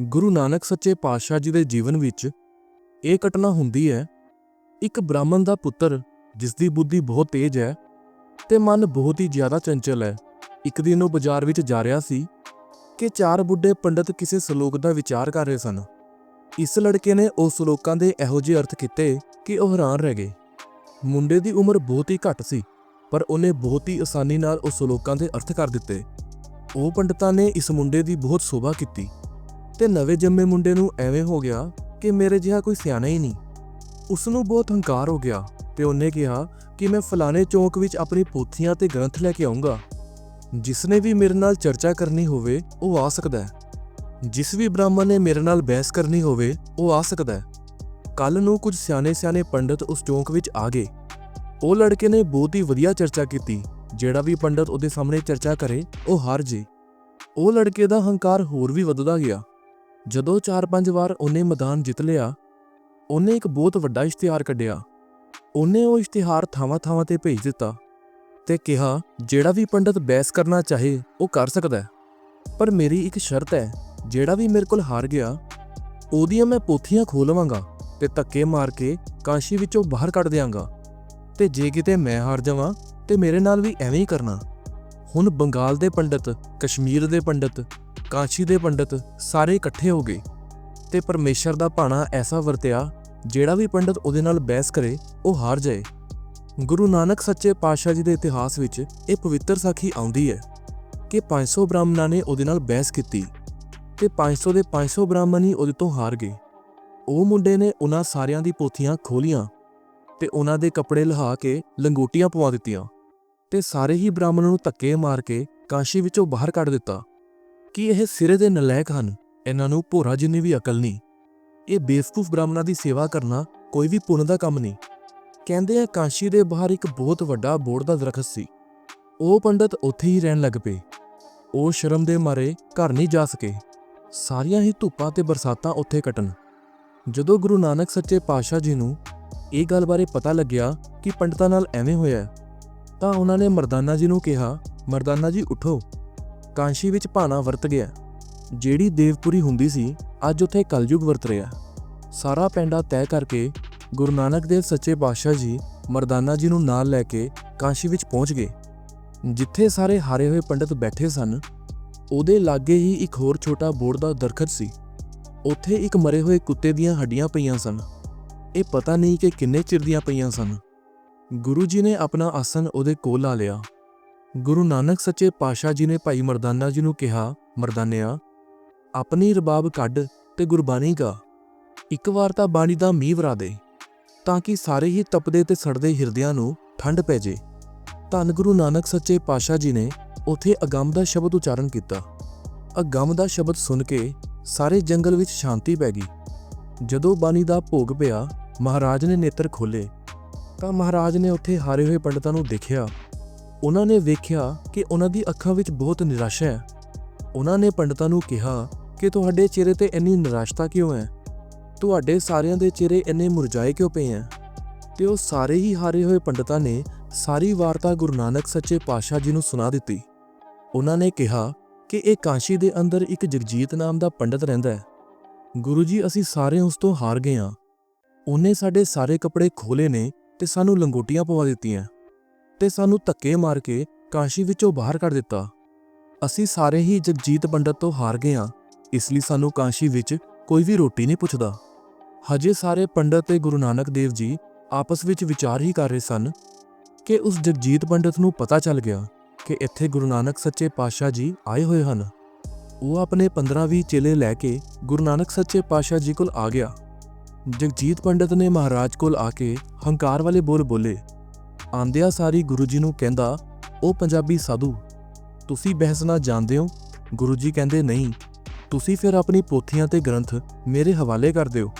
ਗੁਰੂ ਨਾਨਕ ਸੱਚੇ ਪਾਤਸ਼ਾਹ ਜੀ ਦੇ ਜੀਵਨ ਵਿੱਚ ਇਹ ਘਟਨਾ ਹੁੰਦੀ ਹੈ। ਇੱਕ ਬ੍ਰਾਹਮਣ ਦਾ ਪੁੱਤਰ ਜਿਸ ਦੀ ਬੁੱਧੀ ਬਹੁਤ ਤੇਜ਼ ਹੈ ਤੇ ਮਨ ਬਹੁਤ ਹੀ ਜ਼ਿਆਦਾ ਚੰਚਲ ਹੈ। ਇੱਕ ਦਿਨ ਉਹ ਬਾਜ਼ਾਰ ਵਿੱਚ ਜਾ ਰਿਹਾ ਸੀ ਕਿ ਚਾਰ ਬੁੱਢੇ ਪੰਡਤ ਕਿਸੇ ਸ਼ਲੋਕ ਦਾ ਵਿਚਾਰ ਕਰ ਰਹੇ ਸਨ। ਇਸ ਲੜਕੇ ਨੇ ਉਸ ਸ਼ਲੋਕਾਂ ਦੇ ਇਹੋ ਜਿਹੇ ਅਰਥ ਕੀਤੇ ਕਿ ਉਹ ਹੈਰਾਨ ਰਹਿ ਗਏ। ਮੁੰਡੇ ਦੀ ਉਮਰ ਬਹੁਤ ਹੀ ਘੱਟ ਸੀ, ਪਰ ਉਹਨੇ ਬਹੁਤ ਹੀ ਆਸਾਨੀ ਨਾਲ ਉਸ ਸ਼ਲੋਕਾਂ ਦੇ ਅਰਥ ਕਰ ਦਿੱਤੇ। ਉਹ ਪੰਡਤਾਂ ਨੇ ਇਸ ਮੁੰਡੇ ਦੀ ਬਹੁਤ ਸੋਭਾ ਕੀਤੀ। ਤੇ ਨਵੇਂ ਜੰਮੇ ਮੁੰਡੇ ਨੂੰ ਐਵੇਂ ਹੋ ਗਿਆ ਕਿ ਮੇਰੇ ਜਿਹਾ ਕੋਈ ਸਿਆਣਾ ਹੀ ਨਹੀਂ। ਉਸ ਨੂੰ ਬਹੁਤ ਹੰਕਾਰ ਹੋ ਗਿਆ ਤੇ ਉਹਨੇ ਕਿਹਾ ਕਿ ਮੈਂ ਫਲਾਣੇ ਚੌਂਕ ਵਿੱਚ ਆਪਣੀ ਪੋਥੀਆਂ ਤੇ ਗ੍ਰੰਥ ਲੈ ਕੇ ਆਉਂਗਾ ਜਿਸ ਨੇ ਵੀ ਮੇਰੇ ਨਾਲ ਚਰਚਾ ਕਰਨੀ ਹੋਵੇ, ਉਹ ਆ ਸਕਦਾ ਹੈ। ਜਿਸ ਵੀ ਬ੍ਰਾਹਮਣ ਨੇ ਮੇਰੇ ਨਾਲ ਬਹਿਸ ਕਰਨੀ ਹੋਵੇ, ਉਹ ਆ ਸਕਦਾ ਹੈ। ਕੱਲ ਨੂੰ ਕੁਝ ਸਿਆਣੇ ਸਿਆਣੇ ਪੰਡਤ ਉਸ ਚੌਂਕ ਵਿੱਚ ਆ ਗਏ। ਉਹ ਲੜਕੇ ਨੇ ਬਹੁਤ ਹੀ ਵਧੀਆ ਚਰਚਾ ਕੀਤੀ, ਜਿਹੜਾ ਵੀ ਪੰਡਤ ਉਹਦੇ ਸਾਹਮਣੇ ਚਰਚਾ ਕਰੇ, ਉਹ ਹਾਰ ਜੇ। ਉਹ ਲੜਕੇ ਦਾ ਹੰਕਾਰ ਹੋਰ ਵੀ ਵੱਧਦਾ ਗਿਆ। ਜਦੋਂ 4-5 ਵਾਰ ਉਹਨੇ ਮੈਦਾਨ ਜਿੱਤ ਲਿਆ, ਉਹਨੇ ਇੱਕ ਬਹੁਤ ਵੱਡਾ ਇਸ਼ਤਿਹਾਰ ਕੱਢਿਆ। ਉਹਨੇ ਉਹ ਇਸ਼ਤਿਹਾਰ ਥਾਵਾਂ-ਥਾਵਾਂ ਤੇ ਭੇਜ ਦਿੱਤਾ ਤੇ ਕਿਹਾ, ਜਿਹੜਾ ਵੀ ਪੰਡਤ ਬਹਿਸ ਕਰਨਾ ਚਾਹੇ, ਉਹ ਕਰ ਸਕਦਾ ਪਰ ਮੇਰੀ ਇੱਕ ਸ਼ਰਤ ਹੈ, ਜਿਹੜਾ ਵੀ ਮੇਰੇ ਕੋਲ ਹਾਰ ਗਿਆ, ਉਹਦੀਆਂ ਮੈਂ ਪੋਥੀਆਂ ਖੋਲਵਾਂਗਾ ਤੇ ਧੱਕੇ ਮਾਰ ਕੇ ਕਾਂਸ਼ੀ ਵਿੱਚੋਂ ਬਾਹਰ ਕੱਢ ਦਿਆਂਗਾ। ਤੇ ਜੇ ਕਿਤੇ ਮੈਂ ਹਾਰ ਜਾਵਾਂ, ਤੇ ਮੇਰੇ ਨਾਲ ਵੀ ਐਵੇਂ ਹੀ ਕਰਨਾ। ਹੁਣ ਬੰਗਾਲ ਦੇ ਪੰਡਤ, ਕਸ਼ਮੀਰ ਦੇ ਪੰਡਤ ਕਾਂਸ਼ੀ ਦੇ ਪੰਡਤ ਸਾਰੇ ਇਕੱਠੇ ਹੋ ਗਏ ਤੇ ਪਰਮੇਸ਼ਰ ਦਾ ਭਾਣਾ ਐਸਾ ਵਰਤਿਆ, ਜਿਹੜਾ ਵੀ ਪੰਡਤ ਉਹਦੇ ਨਾਲ ਬਹਿਸ ਕਰੇ, ਉਹ ਹਾਰ ਜਾਏ। ਗੁਰੂ ਨਾਨਕ ਸੱਚੇ ਪਾਤਸ਼ਾਹ ਜੀ ਦੇ ਇਤਿਹਾਸ ਵਿੱਚ ਇਹ ਪਵਿੱਤਰ ਸਾਖੀ ਆਉਂਦੀ ਹੈ ਕਿ 500 ਬ੍ਰਾਹਮਣਾਂ ਨੇ ਉਹਦੇ ਨਾਲ ਬਹਿਸ ਕੀਤੀ ਤੇ 500 ਦੇ 500 ਬ੍ਰਾਹਮਣ ਹੀ ਉਹਦੇ ਤੋਂ ਹਾਰ ਗਏ। ਉਹ ਮੁੰਡੇ ਨੇ ਉਹਨਾਂ ਸਾਰਿਆਂ ਦੀ ਪੋਥੀਆਂ ਖੋਲੀਆਂ ਤੇ ਉਹਨਾਂ ਦੇ ਕੱਪੜੇ ਲਹਾ ਕੇ ਲੰਗੋਟੀਆਂ ਪਵਾ ਦਿੱਤੀਆਂ ਤੇ ਸਾਰੇ ਹੀ ਬ੍ਰਾਹਮਣ ਨੂੰ ਧੱਕੇ ਮਾਰ ਕੇ ਕਾਸ਼ੀ ਵਿੱਚੋਂ ਬਾਹਰ ਕੱਢ ਦਿੱਤਾ। ਕਿ ਇਹ ਸਿਰੇ ਦੇ ਨਲਾਇਕ ਹਨ? ਇਹਨਾਂ ਨੂੰ ਭੋਰਾ ਜਿੰਨੀ ਵੀ ਅਕਲ ਨਹੀਂ। ਇਹ ਬੇਵਕੂਫ ਬ੍ਰਾਹਮਣਾਂ ਦੀ ਸੇਵਾ ਕਰਨਾ ਕੋਈ ਵੀ ਪੁੰਨ ਦਾ ਕੰਮ ਨਹੀਂ। ਕਹਿੰਦੇ ਆ ਕਾਸ਼ੀ ਦੇ ਬਾਹਰ ਇੱਕ ਬਹੁਤ ਵੱਡਾ ਬੋੜ ਦਾ ਦਰਖਤ ਸੀ। ਉਹ ਪੰਡਤ ਉੱਥੇ ਹੀ ਰਹਿਣ ਲੱਗ ਪਏ। ਉਹ ਸ਼ਰਮ ਦੇ ਮਾਰੇ ਘਰ ਨਹੀਂ ਜਾ ਸਕੇ। ਸਾਰੀਆਂ ਹੀ ਧੁੱਪਾਂ ਤੇ ਬਰਸਾਤਾਂ ਉੱਥੇ ਕੱਟਣ। ਜਦੋਂ ਗੁਰੂ ਨਾਨਕ ਸੱਚੇ ਪਾਤਸ਼ਾਹ ਜੀ ਨੂੰ ਇਹ ਗੱਲ ਬਾਰੇ ਪਤਾ ਲੱਗਿਆ ਕਿ ਪੰਡਤਾਂ ਨਾਲ ਐਵੇਂ ਹੋਇਆ ਤਾਂ ਉਹਨਾਂ ਨੇ ਮਰਦਾਨਾ ਜੀ ਨੂੰ ਕਿਹਾ, ਮਰਦਾਨਾ ਜੀ, ਉਠੋ। ਕਾਂਸ਼ੀ ਵਿੱਚ ਭਾਣਾ ਵਰਤ ਗਿਆ। ਜਿਹੜੀ ਦੇਵਪੁਰੀ ਹੁੰਦੀ ਸੀ, ਅੱਜ ਉੱਥੇ ਕਲਯੁਗ ਵਰਤ ਰਿਹਾ। ਸਾਰਾ ਪੈਂਡਾ ਤੈਅ ਕਰਕੇ ਗੁਰੂ ਨਾਨਕ ਦੇਵ ਸੱਚੇ ਪਾਤਸ਼ਾਹ ਜੀ, ਮਰਦਾਨਾ ਜੀ ਨੂੰ ਨਾਲ ਲੈ ਕੇ ਕਾਂਸ਼ੀ ਵਿੱਚ ਪਹੁੰਚ ਗਏ। ਜਿੱਥੇ ਸਾਰੇ ਹਾਰੇ ਹੋਏ ਪੰਡਤ ਬੈਠੇ ਸਨ, ਉਹਦੇ ਲਾਗੇ ਹੀ ਇੱਕ ਹੋਰ ਛੋਟਾ ਬੋੜ ਦਾ ਦਰਖਤ ਸੀ। ਉੱਥੇ ਇੱਕ ਮਰੇ ਹੋਏ ਕੁੱਤੇ ਦੀਆਂ ਹੱਡੀਆਂ ਪਈਆਂ ਸਨ। ਇਹ ਪਤਾ ਨਹੀਂ ਕਿ ਕਿੰਨੇ ਚਿਰ ਦੀਆਂ ਪਈਆਂ ਸਨ। ਗੁਰੂ ਜੀ ਨੇ ਆਪਣਾ ਆਸਨ ਉਹਦੇ ਕੋਲ ਲਾ ਲਿਆ। ਗੁਰੂ ਨਾਨਕ ਸੱਚੇ ਪਾਤਸ਼ਾਹ ਜੀ ਨੇ ਭਾਈ ਮਰਦਾਨਾ ਜੀ ਨੂੰ ਕਿਹਾ, ਮਰਦਾਨਿਆ, ਆਪਣੀ ਰਬਾਬ ਕੱਢ ਤੇ ਗੁਰਬਾਣੀ ਗਾ। ਇੱਕ ਵਾਰ ਤਾਂ ਬਾਣੀ ਦਾ ਮੀਂਹ ਵਰਾ ਦੇ, ਤਾਂ ਕਿ ਸਾਰੇ ਹੀ ਤਪਦੇ ਤੇ ਸੜਦੇ ਹਿਰਦਿਆਂ ਨੂੰ ਠੰਡ ਪੈ ਜੇ। ਧੰਨ ਗੁਰੂ ਨਾਨਕ ਸੱਚੇ ਪਾਤਸ਼ਾਹ ਜੀ ਨੇ ਉਥੇ ਅਗੰਮ ਦਾ ਸ਼ਬਦ ਉਚਾਰਨ ਕੀਤਾ। ਅਗੰਮ ਦਾ ਸ਼ਬਦ ਸੁਣ ਕੇ ਸਾਰੇ ਜੰਗਲ ਵਿੱਚ ਸ਼ਾਂਤੀ ਪੈ ਗਈ। ਜਦੋਂ ਬਾਣੀ ਦਾ ਭੋਗ ਪਿਆ, ਮਹਾਰਾਜ ਨੇ ਨੇਤਰ ਖੋਲੇ ਤਾਂ ਮਹਾਰਾਜ ਨੇ ਉੱਥੇ ਹਾਰੇ ਹੋਏ ਪੰਡਤਾਂ ਨੂੰ ਦੇਖਿਆ। ਉਹਨਾਂ ਨੇ ਵੇਖਿਆ ਕਿ ਉਹਨਾਂ ਦੀ ਅੱਖਾਂ ਵਿੱਚ ਬਹੁਤ ਨਿਰਾਸ਼ਾ ਹੈ। ਉਹਨਾਂ ਨੇ ਪੰਡਤਾਂ ਨੂੰ ਕਿਹਾ ਕਿ ਤੁਹਾਡੇ ਚਿਹਰੇ ਤੇ ਇੰਨੀ ਨਿਰਾਸ਼ਤਾ ਕਿਉਂ ਹੈ? ਤੁਹਾਡੇ ਸਾਰਿਆਂ ਦੇ ਚਿਹਰੇ ਇੰਨੇ ਮੁਰਝਾਏ ਕਿਉਂ ਪਏ ਹੈ? ਤੇ ਉਹ ਸਾਰੇ ਹੀ ਹਾਰੇ ਹੋਏ ਪੰਡਤਾਂ ਨੇ ਸਾਰੀ ਵਾਰਤਾ ਗੁਰੂ ਨਾਨਕ ਸੱਚੇ ਪਾਤਸ਼ਾਹ ਜੀ ਨੂੰ ਸੁਣਾ ਦਿੱਤੀ। ਉਹਨਾਂ ਨੇ ਕਿਹਾ ਕਿ ਇਹ ਕਾਂਸ਼ੀ ਦੇ ਅੰਦਰ ਇੱਕ ਜਗਜੀਤ ਨਾਮ ਦਾ ਪੰਡਤ ਰਹਿੰਦਾ ਹੈ। ਗੁਰੂ ਜੀ, ਅਸੀਂ ਸਾਰੇ ਉਸ ਤੋਂ ਹਾਰ ਗਏ ਹਾਂ। ਉਹਨੇ ਸਾਡੇ ਸਾਰੇ ਕੱਪੜੇ ਖੋਲੇ ਨੇ ਤੇ ਸਾਨੂੰ ਲੰਗੋਟੀਆਂ ਪਵਾ ਦਿੱਤੀਆਂ। ਤੇ ਸਾਨੂੰ ਧੱਕੇ ਮਾਰ ਕੇ ਕਾਸ਼ੀ ਵਿੱਚੋਂ ਬਾਹਰ ਕੱਢ ਦਿੱਤਾ। ਅਸੀਂ ਸਾਰੇ ਹੀ ਜਗਜੀਤ ਪੰਡਤ ਤੋਂ ਹਾਰ ਗਏ ਹਾਂ, ਇਸ ਲਈ ਸਾਨੂੰ ਕਾਸ਼ੀ ਵਿੱਚ ਕੋਈ ਵੀ ਰੋਟੀ ਨਹੀਂ ਪੁੱਛਦਾ। ਹਜੇ ਸਾਰੇ ਪੰਡਤ ਤੇ ਗੁਰੂ ਨਾਨਕ ਦੇਵ ਜੀ ਆਪਸ ਵਿੱਚ ਵਿਚਾਰ ਹੀ ਕਰ ਰਹੇ ਸਨ ਕਿ ਉਸ ਜਗਜੀਤ ਪੰਡਤ ਨੂੰ ਪਤਾ ਚੱਲ ਗਿਆ ਕਿ ਇੱਥੇ ਗੁਰੂ ਨਾਨਕ ਸੱਚੇ ਪਾਤਸ਼ਾਹ ਜੀ ਆਏ ਹੋਏ ਹਨ। ਉਹ ਆਪਣੇ 15-20 ਚੇਲੇ ਲੈ ਕੇ ਗੁਰੂ ਨਾਨਕ ਸੱਚੇ ਪਾਤਸ਼ਾਹ ਜੀ ਕੋਲ ਆ ਗਿਆ। ਜਗਜੀਤ ਪੰਡਤ ਨੇ ਮਹਾਰਾਜ ਕੋਲ ਆ ਕੇ ਹੰਕਾਰ ਵਾਲੇ ਬੋਲ ਬੋਲੇ। ਆਂਦਿਆ ਸਾਰੀ ਗੁਰੂ ਜੀ ਨੂੰ ਕਹਿੰਦਾ, ਉਹ ਪੰਜਾਬੀ ਸਾਧੂ, ਤੁਸੀਂ ਬਹਿਸ ਨਾ ਜਾਣਦੇ ਹੋ? ਗੁਰੂ ਜੀ ਕਹਿੰਦੇ, ਨਹੀਂ, ਤੁਸੀਂ ਫਿਰ ਆਪਣੀ ਪੋਥੀਆਂ ਤੇ ਗ੍ਰੰਥ ਮੇਰੇ ਹਵਾਲੇ ਕਰ ਦਿਓ